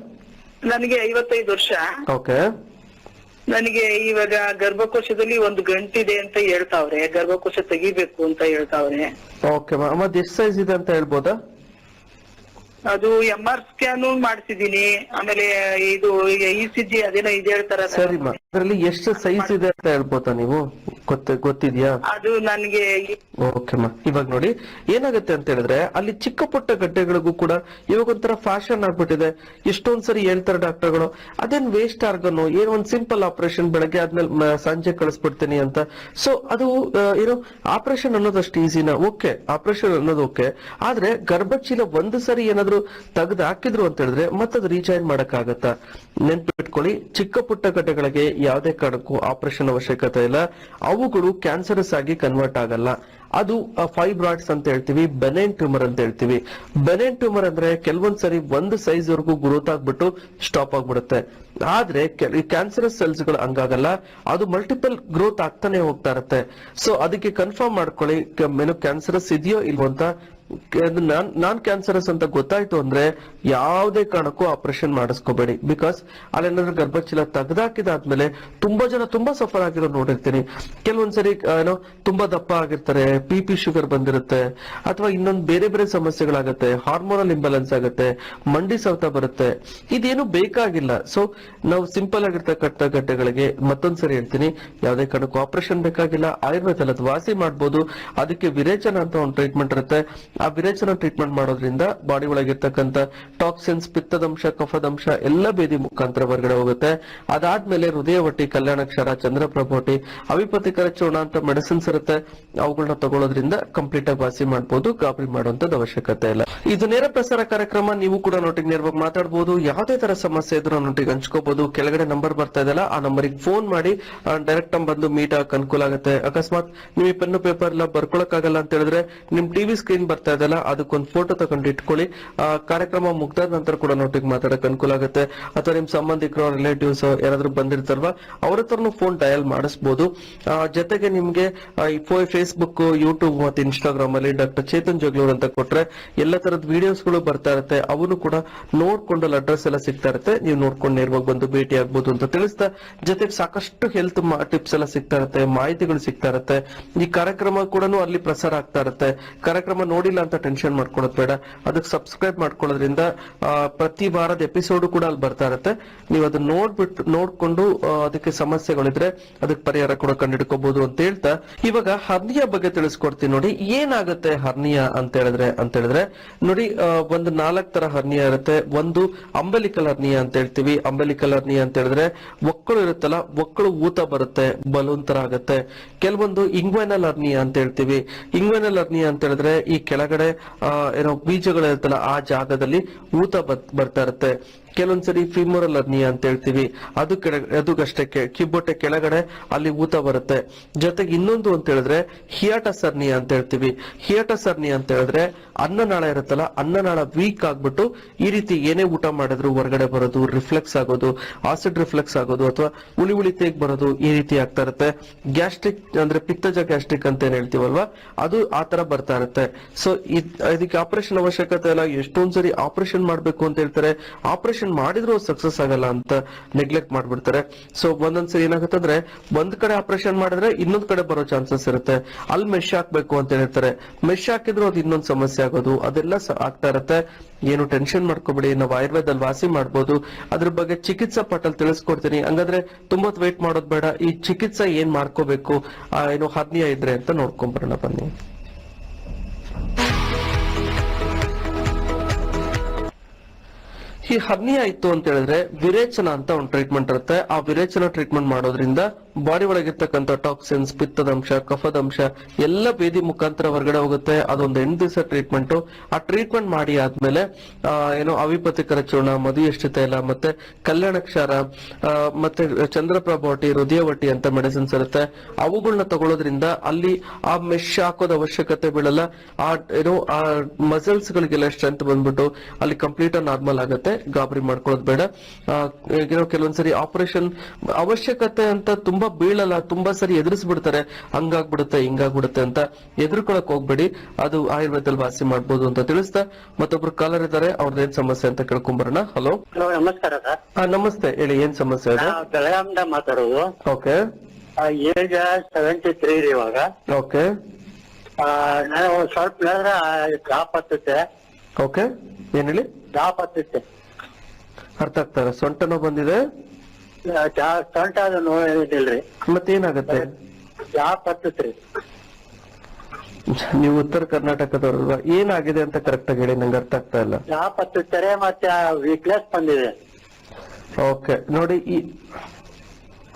ನನಗೆ ಐವತ್ತೈದು ವರ್ಷ. ಓಕೆ ನನಗೆ ಇವಾಗ ಗರ್ಭಕೋಶದಲ್ಲಿ ಒಂದು ಗಂಟಿದೆ ಅಂತ ಹೇಳ್ತಾವ್ರೆ ಗರ್ಭಕೋಶ ತೆಗಿಬೇಕು ಅಂತ ಹೇಳ್ತಾವ್ರೆ. ಓಕೆ ಅಮ್ಮ ಎಷ್ಟು ಸೈಜ್ ಇದೆ ಅಂತ ಹೇಳ್ಬೋದಾ? ಅದು ಎಂ ಆರ್ ಸ್ಕ್ಯಾನು ಮಾಡಿಸಿದೀನಿ ಆಮೇಲೆ ಇದು ಇ ಸಿ ಜಿ ಅದೇನೋ ಇದೆ ಹೇಳ್ತಾರ ಸರಿ ಅದರಲ್ಲಿ ಎಷ್ಟು ಸೈಜ್ ಇದೆ ಅಂತ ಹೇಳ್ಬೋದಾ ನೀವು? ಗೊತ್ತ ಗೊತ್ತಿದ್ಯಾ? ಅದು ನನಗೆ ಮಾ ಇವಾಗ ನೋಡಿ. ಏನಾಗುತ್ತೆ ಅಂತ ಹೇಳಿದ್ರೆ ಅಲ್ಲಿ ಚಿಕ್ಕ ಪುಟ್ಟ ಗಡ್ಡೆಗಳಿಗೂ ಕೂಡ ಇವಾಗ ಒಂಥರ ಫ್ಯಾಷನ್ ಆಗ್ಬಿಟ್ಟಿದೆ. ಎಷ್ಟೊಂದ್ ಸರಿ ಹೇಳ್ತಾರೆ ಡಾಕ್ಟರ್ಗಳು ಅದೇನ್ ವೇಸ್ಟ್ ಆರ್ಗನ್ ಏನ್ ಒಂದ್ ಸಿಂಪಲ್ ಆಪರೇಷನ್ ಬೆಳಗ್ಗೆ ಆದ್ಮೇಲೆ ಸಂಜೆ ಕಳಿಸ್ಬಿಡ್ತೀನಿ ಅಂತ. ಸೊ ಅದು ಏನೋ ಏನು ಆಪರೇಷನ್ ಅನ್ನೋದಷ್ಟು ಈಸಿನ ಓಕೆ ಆಪರೇಷನ್ ಅನ್ನೋದು ಓಕೆ ಆದ್ರೆ ಗರ್ಭಚೀಲ ಒಂದು ಸರಿ ಏನಾದ್ರು ತೆಗೆದು ಹಾಕಿದ್ರು ಅಂತ ಹೇಳಿದ್ರೆ ಮತ್ತದು ರೀಜಾಯಿನ್ ಮಾಡಕ್ಕಾಗತ್ತಾ? ನೆನ್ಪಿಟ್ಕೊಳ್ಳಿ, ಚಿಕ್ಕ ಪುಟ್ಟ ಗಡ್ಡೆಗಳಿಗೆ ಯಾವುದೇ ಕಾರಣಕ್ಕೂ ಆಪರೇಷನ್ ಅವಶ್ಯಕತೆ ಇಲ್ಲ. ಅವುಗಳು ಕ್ಯಾನ್ಸರಸ್ ಆಗಿ ಕನ್ವರ್ಟ್ ಆಗಲ್ಲ. ಅದು ಫೈಬ್ರಾಯ್ಡ್ಸ್ ಅಂತ ಹೇಳ್ತೀವಿ ಬೆನೈನ್ ಟ್ಯೂಮರ್ ಅಂತ ಹೇಳ್ತೀವಿ. ಬೆನೈನ್ ಟ್ಯೂಮರ್ ಅಂದ್ರೆ ಕೆಲವೊಂದ್ ಸರಿ ಒಂದು ಸೈಜ್ ವರೆಗೂ ಗ್ರೋತ್ ಆಗ್ಬಿಟ್ಟು ಸ್ಟಾಪ್ ಆಗ್ಬಿಡುತ್ತೆ. ಆದ್ರೆ ಕ್ಯಾನ್ಸರಸ್ ಸೆಲ್ಸ್ಗಳು ಹಂಗಾಗಲ್ಲ. ಅದು ಮಲ್ಟಿಪಲ್ ಗ್ರೋತ್ ಆಗ್ತಾನೆ ಹೋಗ್ತಾ ಇರುತ್ತೆ. ಸೊ ಅದಕ್ಕೆ ಕನ್ಫರ್ಮ್ ಮಾಡ್ಕೊಳ್ಳಿ ಕ್ಯಾನ್ಸರಸ್ ಇದೆಯೋ ಇಲ್ವೋ ಅಂತ ನಾನ್ ನಾನ್ ಕ್ಯಾನ್ಸರಸ್ ಅಂತ ಗೊತ್ತಾಯ್ತು ಅಂದ್ರೆ ಯಾವುದೇ ಕಾರಣಕ್ಕೂ ಆಪರೇಷನ್ ಮಾಡಿಸ್ಕೋಬೇಡಿ. ಬಿಕಾಸ್ ಅಲ್ಲೇನಾದ್ರೂ ಗರ್ಭಚೀಲ ತೆಗೆದಾಕಿದಾದ್ಮೇಲೆ ತುಂಬಾ ಜನ ತುಂಬಾ ಸಫರ್ ಆಗಿರೋ ನೋಡಿರ್ತೀನಿ. ಕೆಲವೊಂದ್ಸರಿ ಏನೋ ತುಂಬಾ ದಪ್ಪ ಆಗಿರ್ತಾರೆ ಪಿ ಪಿ ಶುಗರ್ ಬಂದಿರುತ್ತೆ, ಅಥವಾ ಇನ್ನೊಂದು ಬೇರೆ ಬೇರೆ ಸಮಸ್ಯೆಗಳಾಗತ್ತೆ ಹಾರ್ಮೋನಲ್ ಇಂಬ್ಯಾಲೆನ್ಸ್ ಆಗುತ್ತೆ, ಮಂಡಿ ಸೌತ ಬರುತ್ತೆ. ಇದೇನು ಬೇಕಾಗಿಲ್ಲ. ಸೊ ನಾವು ಸಿಂಪಲ್ ಆಗಿರ್ತಕ್ಕಂಥ ಗಡ್ಡೆಗಳಿಗೆ ಮತ್ತೊಂದ್ಸರಿ ಹೇಳ್ತೀನಿ, ಯಾವುದೇ ಕಾರಣಕ್ಕೂ ಆಪರೇಷನ್ ಬೇಕಾಗಿಲ್ಲ. ಆಯುರ್ವೇದದಲ್ಲಿ ವಾಸಿ ಮಾಡಬಹುದು ಅದಕ್ಕೆ ವಿರೇಚನ ಅಂತ ಒಂದು ಟ್ರೀಟ್ಮೆಂಟ್ ಇರುತ್ತೆ. ಆ ವಿರೇಚನ ಟ್ರೀಟ್ಮೆಂಟ್ ಮಾಡೋದ್ರಿಂದ ಬಾಡಿ ಒಳಗಿರ್ತಕ್ಕಂಥ ಟಾಕ್ಸಿನ್ಸ್, ಪಿತ್ತದಂಶ, ಕಫದಂಶ ಎಲ್ಲ ಬೇದಿ ಮುಖಾಂತರ ಹೊರಗಡೆ ಹೋಗುತ್ತೆ. ಅದಾದ್ಮೇಲೆ ಹೃದಯ ಹೊಟ್ಟಿ ಕಲ್ಯಾಣಕ್ಷರ, ಚಂದ್ರಪ್ರಭೋಟಿ, ಅವಿಪತಿಕರ ಚೂರ್ಣ ಅಂತ ಮೆಡಿಸಿನ್ಸ್ ಇರುತ್ತೆ. ಅವುಗಳನ್ನ ತಗೊಳ್ಳೋದ್ರಿಂದ ಕಂಪ್ಲೀಟ್ ಆಗಿ ವಾಸಿ ಮಾಡಬಹುದು ಗಾಬರಿ ಮಾಡುವಂತದ್ದು ಅವಶ್ಯಕತೆ ಇಲ್ಲ. ಇದು ನೇರ ಪ್ರಸಾರ ಕಾರ್ಯಕ್ರಮ, ನೀವು ಕೂಡ ನೋಟಿಗೆ ನೇರವಾಗಿ ಮಾತಾಡಬಹುದು ಯಾವುದೇ ತರ ಸಮಸ್ಯೆ ಇದ್ರೂ ನೋಟಿಗೆ ಹಂಚ್ಕೋಬಹುದು ಕೆಳಗಡೆ ನಂಬರ್ ಬರ್ತಾ ಇದೆಯಲ್ಲ, ಆ ನಂಬರಿಗೆ ಫೋನ್ ಮಾಡಿ ಡೈರೆಕ್ಟ್ ನಮ್ ಬಂದು ಮೀಟ್ ಆಗಕ್ಕೆ ಅನುಕೂಲ ಆಗುತ್ತೆ. ಅಕಸ್ಮಾತ್ ನೀವು ಪೆನ್ನು, ಪೇಪರ್ ಎಲ್ಲ ಬರ್ಕೊಳಕ್ ಆಗಲ್ಲ ಅಂತ ಹೇಳಿದ್ರೆ ನಿಮ್ ಟಿವಿ ಸ್ಕ್ರೀನ್ ಬರ್ತಾ ಇದೆಯಲ್ಲ, ಅದಕ್ಕೊಂದು ಫೋಟೋ ತಗೊಂಡು ಇಟ್ಕೊಳ್ಳಿ. ಕಾರ್ಯಕ್ರಮ ಮುಗ್ದಾದ ನಂತರ ಕೂಡ ನೋಟಿಗೆ ಮಾತಾಡಕ್ ಅನುಕೂಲ ಆಗುತ್ತೆ. ಅಥವಾ ನಿಮ್ ಸಂಬಂಧಿಕರು ರಿಲೇಟಿವ್ಸ್ ಯಾರಾದ್ರೂ ಬಂದಿರ್ತಾರಲ್ವಾ, ಅವ್ರ ಹತ್ರನು ಫೋನ್ ಡಯಲ್ ಮಾಡಿಸಬಹುದು ಜೊತೆಗೆ ನಿಮ್ಗೆ ಫೇಸ್ಬುಕ್ ಯೂಟ್ಯೂಬ್ ಮತ್ತೆ ಇನ್ಸ್ಟಾಗ್ರಾಮ್ ಅಲ್ಲಿ ಡಾಕ್ಟರ್ ಚೇತನ್ ಜೋಗ್ಲೂರ್ ಅಂತ ಕೊಟ್ರೆ ಎಲ್ಲ ತರದ ವಿಡಿಯೋಸ್ಗಳು ಬರ್ತಾ ಇರುತ್ತೆ. ಅವನು ಕೂಡ ನೋಡ್ಕೊಂಡು ಅಡ್ರೆಸ್ ಎಲ್ಲ ಸಿಗ್ತಾ ಇರುತ್ತೆ. ನೀವು ನೋಡ್ಕೊಂಡು ನೇರವಾಗಿ ಬಂದು ಭೇಟಿ ಆಗ್ಬಹುದು ಅಂತ ತಿಳಿಸ್ತಾ, ಜೊತೆಗೆ ಸಾಕಷ್ಟು ಹೆಲ್ತ್ ಟಿಪ್ಸ್ ಎಲ್ಲ ಸಿಗ್ತಾ ಇರುತ್ತೆ, ಮಾಹಿತಿಗಳು ಸಿಗ್ತಾ ಇರುತ್ತೆ. ಈ ಕಾರ್ಯಕ್ರಮ ಕೂಡ ಅಲ್ಲಿ ಪ್ರಸಾರ ಆಗ್ತಾ ಇರುತ್ತೆ. ಕಾರ್ಯಕ್ರಮ ನೋಡಿಲ್ಲ ಅಂತ ಟೆನ್ಷನ್ ಮಾಡ್ಕೊಳ್ಳೋದು ಬೇಡ. ಅದಕ್ಕೆ ಸಬ್ಸ್ಕ್ರೈಬ್ ಮಾಡ್ಕೊಳ್ಳೋದ್ರಿಂದ ಪ್ರತಿ ವಾರದ ಎಪಿಸೋಡ್ ಕೂಡ ಅಲ್ಲಿ ಬರ್ತಾ ಇರುತ್ತೆ. ನೀವು ಅದನ್ನ ನೋಡ್ಬಿಟ್ಟು ನೋಡ್ಕೊಂಡು ಅದಕ್ಕೆ ಸಮಸ್ಯೆಗಳಿದ್ರೆ ಅದಕ್ಕೆ ಪರಿಹಾರ ಕೂಡ ಕಂಡುಹಿಡ್ಕೋಬಹುದು ಅಂತ ಹೇಳ್ತಾ, ಇವಾಗ ಹರ್ನಿಯ ಬಗ್ಗೆ ತಿಳಿಸ್ಕೊಡ್ತೀನಿ ನೋಡಿ. ಏನಾಗುತ್ತೆ ಹರ್ನಿಯ ಅಂತ ಹೇಳಿದ್ರೆ ಅಂತ ಹೇಳಿದ್ರೆ, ನೋಡಿ ಒಂದು ನಾಲ್ಕು ತರ ಹರ್ನಿಯ ಇರುತ್ತೆ. ಒಂದು ಅಂಬಲಿಕಲ್ ಹರ್ನಿಯ ಅಂತ ಹೇಳ್ತೀವಿ. ಅಂಬಲಿಕಲ್ ಹರ್ನಿಯ ಅಂತ ಹೇಳಿದ್ರೆ, ಒಕ್ಕಳು ಇರುತ್ತಲ್ಲ, ಒಕ್ಕಳು ಊತ ಬರುತ್ತೆ ಬಲೂನ್ ತರ ಆಗುತ್ತೆ. ಕೆಲವೊಂದು ಇಂಗ್ವೆನಲ್ ಹರ್ನಿಯ ಅಂತ ಹೇಳ್ತೀವಿ. ಇಂಗ್ವೆನಲ್ ಹರ್ನಿಯ ಅಂತ ಹೇಳಿದ್ರೆ, ಈ ಕೆಳಗಡೆ ಏನೋ ಬೀಜಗಳು ಇರುತ್ತಲ್ಲ, ಆ ಜಾಗದಲ್ಲಿ ಊತ ಬರ್- ಬರ್ತಾ ಇರುತ್ತೆ. ಕೆಲವೊಂದ್ಸರಿ ಫಿಮೋರಲ್ ಅರ್ನಿಯ ಅಂತ ಹೇಳ್ತೀವಿ. ಅದು ಕೆಳ ಅದಕ್ಕಷ್ಟೇ ಕೆ- ಕಿಬ್ಬೊಟ್ಟೆ ಕೆಳಗಡೆ ಅಲ್ಲಿ ಊತ ಬರುತ್ತೆ. ಜೊತೆಗೆ ಇನ್ನೊಂದು ಅಂತ ಹೇಳಿದ್ರೆ ಹಿಯಾಟಸ್ ಅರ್ನಿಯ ಅಂತ ಹೇಳ್ತೀವಿ. ಹಿಯಾಟಸ್ ಅರ್ನಿಯ ಅಂತ ಹೇಳಿದ್ರೆ ಅನ್ನನಾಳ ಇರುತ್ತಲ್ಲ, ಅನ್ನನಾಳ ವೀಕ್ ಆಗ್ಬಿಟ್ಟು ಈ ರೀತಿ ಏನೇ ಊಟ ಮಾಡಿದ್ರು ಹೊರಗಡೆ ಬರೋದು, ರಿಫ್ಲೆಕ್ಸ್ ಆಗೋದು, ಆಸಿಡ್ ರಿಫ್ಲೆಕ್ಸ್ ಆಗೋದು ಅಥವಾ ಉಳಿ ಉಳಿ ತೇಗ್ ಬರೋದು ಈ ರೀತಿ ಆಗ್ತಾ ಇರುತ್ತೆ. ಗ್ಯಾಸ್ಟ್ರಿಕ್ ಅಂದ್ರೆ ಪಿತ್ತಜ ಗ್ಯಾಸ್ಟ್ರಿಕ್ ಅಂತ ಏನ್ ಹೇಳ್ತೀವಲ್ವಾ? ಅದು ಆ ತರ ಬರ್ತಾ ಇರುತ್ತೆ. ಸೊ ಇದಕ್ಕೆ ಆಪರೇಷನ್ ಅವಶ್ಯಕತೆ ಇಲ್ಲ. ಎಷ್ಟೊಂದ್ಸರಿ ಆಪರೇಷನ್ ಮಾಡಬೇಕು ಅಂತ ಹೇಳ್ತಾರೆ. ಆಪರೇಷನ್ ಮಾಡಿದ್ರು ಸಕ್ಸಸ್ ಆಗಲ್ಲ ಅಂತ ನೆಗ್ಲೆಕ್ಟ್ ಮಾಡ್ಬಿಡ್ತಾರೆ. ಸೊ ಒಂದೊಂದ್ಸರಿ ಏನಾಗುತ್ತೆ ಅಂದ್ರೆ ಒಂದ್ ಕಡೆ ಆಪರೇಷನ್ ಮಾಡಿದ್ರೆ ಇನ್ನೊಂದ್ ಕಡೆ ಬರೋ ಚಾನ್ಸಸ್ ಇರುತ್ತೆ. ಅಲ್ಲಿ ಮೆಶ್ ಹಾಕ್ಬೇಕು ಅಂತ ಹೇಳ್ತಾರೆ. ಮೆಶ್ ಹಾಕಿದ್ರು ಅದು ಇನ್ನೊಂದ್ ಸಮಸ್ಯೆ ಆಗೋದು. ಅದೆಲ್ಲ ಆಗ್ತಾ ಇರುತ್ತೆ. ಏನು ಟೆನ್ಷನ್ ಮಾಡ್ಕೋಬೇಡಿ. ನಾವು ಆಯುರ್ವೇದಲ್ಲಿ ವಾಸಿ ಮಾಡ್ಬೋದು. ಅದ್ರ ಬಗ್ಗೆ ಚಿಕಿತ್ಸಾ ಪಟ್ಟಲ್ ತಿಳಿಸ್ಕೊಡ್ತೀನಿ. ಹಂಗಾದ್ರೆ ತುಂಬಾ ವೇಟ್ ಮಾಡೋದ್ ಬೇಡ. ಈ ಚಿಕಿತ್ಸೆ ಏನ್ ಮಾಡ್ಕೋಬೇಕು? ಏನು ಹರ್ನಿಯ ಇದ್ರೆ ಅಂತ ನೋಡ್ಕೊಂಬರೋಣ ಬನ್ನಿ. ಈ ಹರ್ನಿಯ ಇತ್ತು ಅಂತ ಹೇಳಿದ್ರೆ ವಿರೇಚನ ಅಂತ ಒಂದು ಟ್ರೀಟ್ಮೆಂಟ್ ಇರುತ್ತೆ. ಆ ವಿರೇಚನ ಟ್ರೀಟ್ಮೆಂಟ್ ಮಾಡೋದ್ರಿಂದ ಬಾಡಿ ಒಳಗಿರ್ತಕ್ಕಂಥ ಟಾಕ್ಸಿನ್ಸ್ ಪಿತ್ತದಂಶ, ಕಫದಂಶ ಎಲ್ಲ ಬೇದಿ ಮುಖಾಂತರ ಹೊರಗಡೆ ಹೋಗುತ್ತೆ. ಅದೊಂದು ಎಂಟು ದಿವಸ ಟ್ರೀಟ್ಮೆಂಟ್ ಆ ಟ್ರೀಟ್ಮೆಂಟ್ ಮಾಡಿ ಆದ್ಮೇಲೆ ಏನು ಅವಿಪತಿಕರ ಚೂರ್ಣ ತೈಲ ಮತ್ತೆ ಕಲ್ಯಾಣ ಕ್ಷಾರ ಮತ್ತೆ ಚಂದ್ರಪ್ರಭಾವಟಿ ಹೃದಯವಟಿ ಅಂತ ಮೆಡಿಸಿನ್ಸ್ ಇರುತ್ತೆ. ಅವುಗಳನ್ನ ತಗೊಳ್ಳೋದ್ರಿಂದ ಅಲ್ಲಿ ಆ ಮೆಶ್ ಹಾಕೋದ ಅವಶ್ಯಕತೆ ಬೀಳಲ್ಲ. ಆ, ಏನು, ಆ ಮಸಲ್ಸ್ ಗಳಿಗೆಲ್ಲ ಸ್ಟ್ರೆಂತ್ ಬಂದ್ಬಿಟ್ಟು ಅಲ್ಲಿ ಕಂಪ್ಲೀಟ್ ನಾರ್ಮಲ್ ಆಗುತ್ತೆ. ಗಾಬರಿ ಮಾಡ್ಕೊಳ್ಳೋದು ಬೇಡ. ಏನೋ ಕೆಲವೊಂದ್ಸರಿ ಆಪರೇಷನ್ ಅವಶ್ಯಕತೆ ಅಂತ ತುಂಬಾ ಬೀಳಲ್ಲ ತುಂಬಾ ಸರಿ ಎದುರಿಸ್ಬಿಡ್ತಾರೆ. ಹಂಗಾಗ್ಬಿಡುತ್ತೆ ಹಿಂಗಾಗ್ಬಿಡುತ್ತೆ ಅಂತ ಎದುರ್ಕೊಳಕ್ ಹೋಗ್ಬೇಡಿ. ಅದು ಆಯುರ್ವೇದದಲ್ಲಿ ವಾಸಿ ಮಾಡ್ಬೋದು ಅಂತ ತಿಳಿಸ್ತಾ ಮತ್ತೊಬ್ರು ಕಾಲರ್ ಇದ್ದಾರೆ ಅವ್ರದ್ದು ಏನ್ ಸಮಸ್ಯೆ ಅಂತ ಕೇಳ್ಕೊಂಬರೋಣ. ಹಲೋ ಹಲೋ ನಮಸ್ಕಾರ ಸರ್. ನಮಸ್ತೆ. ಹೇಳಿ ಏನ್ ಸಮಸ್ಯೆ ಇದೆ ನಾವು ಮಾತಾಡೋದು. ಓಕೆ ಏಜ್ ಸೆವೆಂಟಿ ತ್ರೀ ರೀ ಇವಾಗ. ಓಕೆ ಆ, ನಾನು ಸ್ವಲ್ಪ ಡ್ರಾಪ್ ಹತ್ತುತ್ತೆ ಓಕೆ ಏನ್ ಹೇಳಿ? ಡ್ರಾಪ್ ಹತ್ತುತ್ತೆ ಅರ್ಥ ಆಗ್ತಾರೆ? ಸೊಂಟ ನೋವು ಬಂದಿದೆ? ಸೊಂಟ ಅದು ನೋಡಿದಿಲ್ರಿ ಮತ್ತೇನಾಗತ್ತೆ? ಡ್ರಾಪ್ ಹತ್ತತ್ರಿ ನೀವು ಉತ್ತರ ಕರ್ನಾಟಕದವ್ರಲ್ವಾ ಏನಾಗಿದೆ ಅಂತ ಕರೆಕ್ಟ್ ಆಗಿ ಹೇಳಿ ನಂಗೆ ಅರ್ಥ ಆಗ್ತಾ ಇಲ್ಲ. ಯಾವ ಹತ್ತುತ್ತಾರೆ ಮತ್ತೆ ವೀಕ್ನೆಸ್ ಬಂದಿದೆ. ಓಕೆ ನೋಡಿ ಈ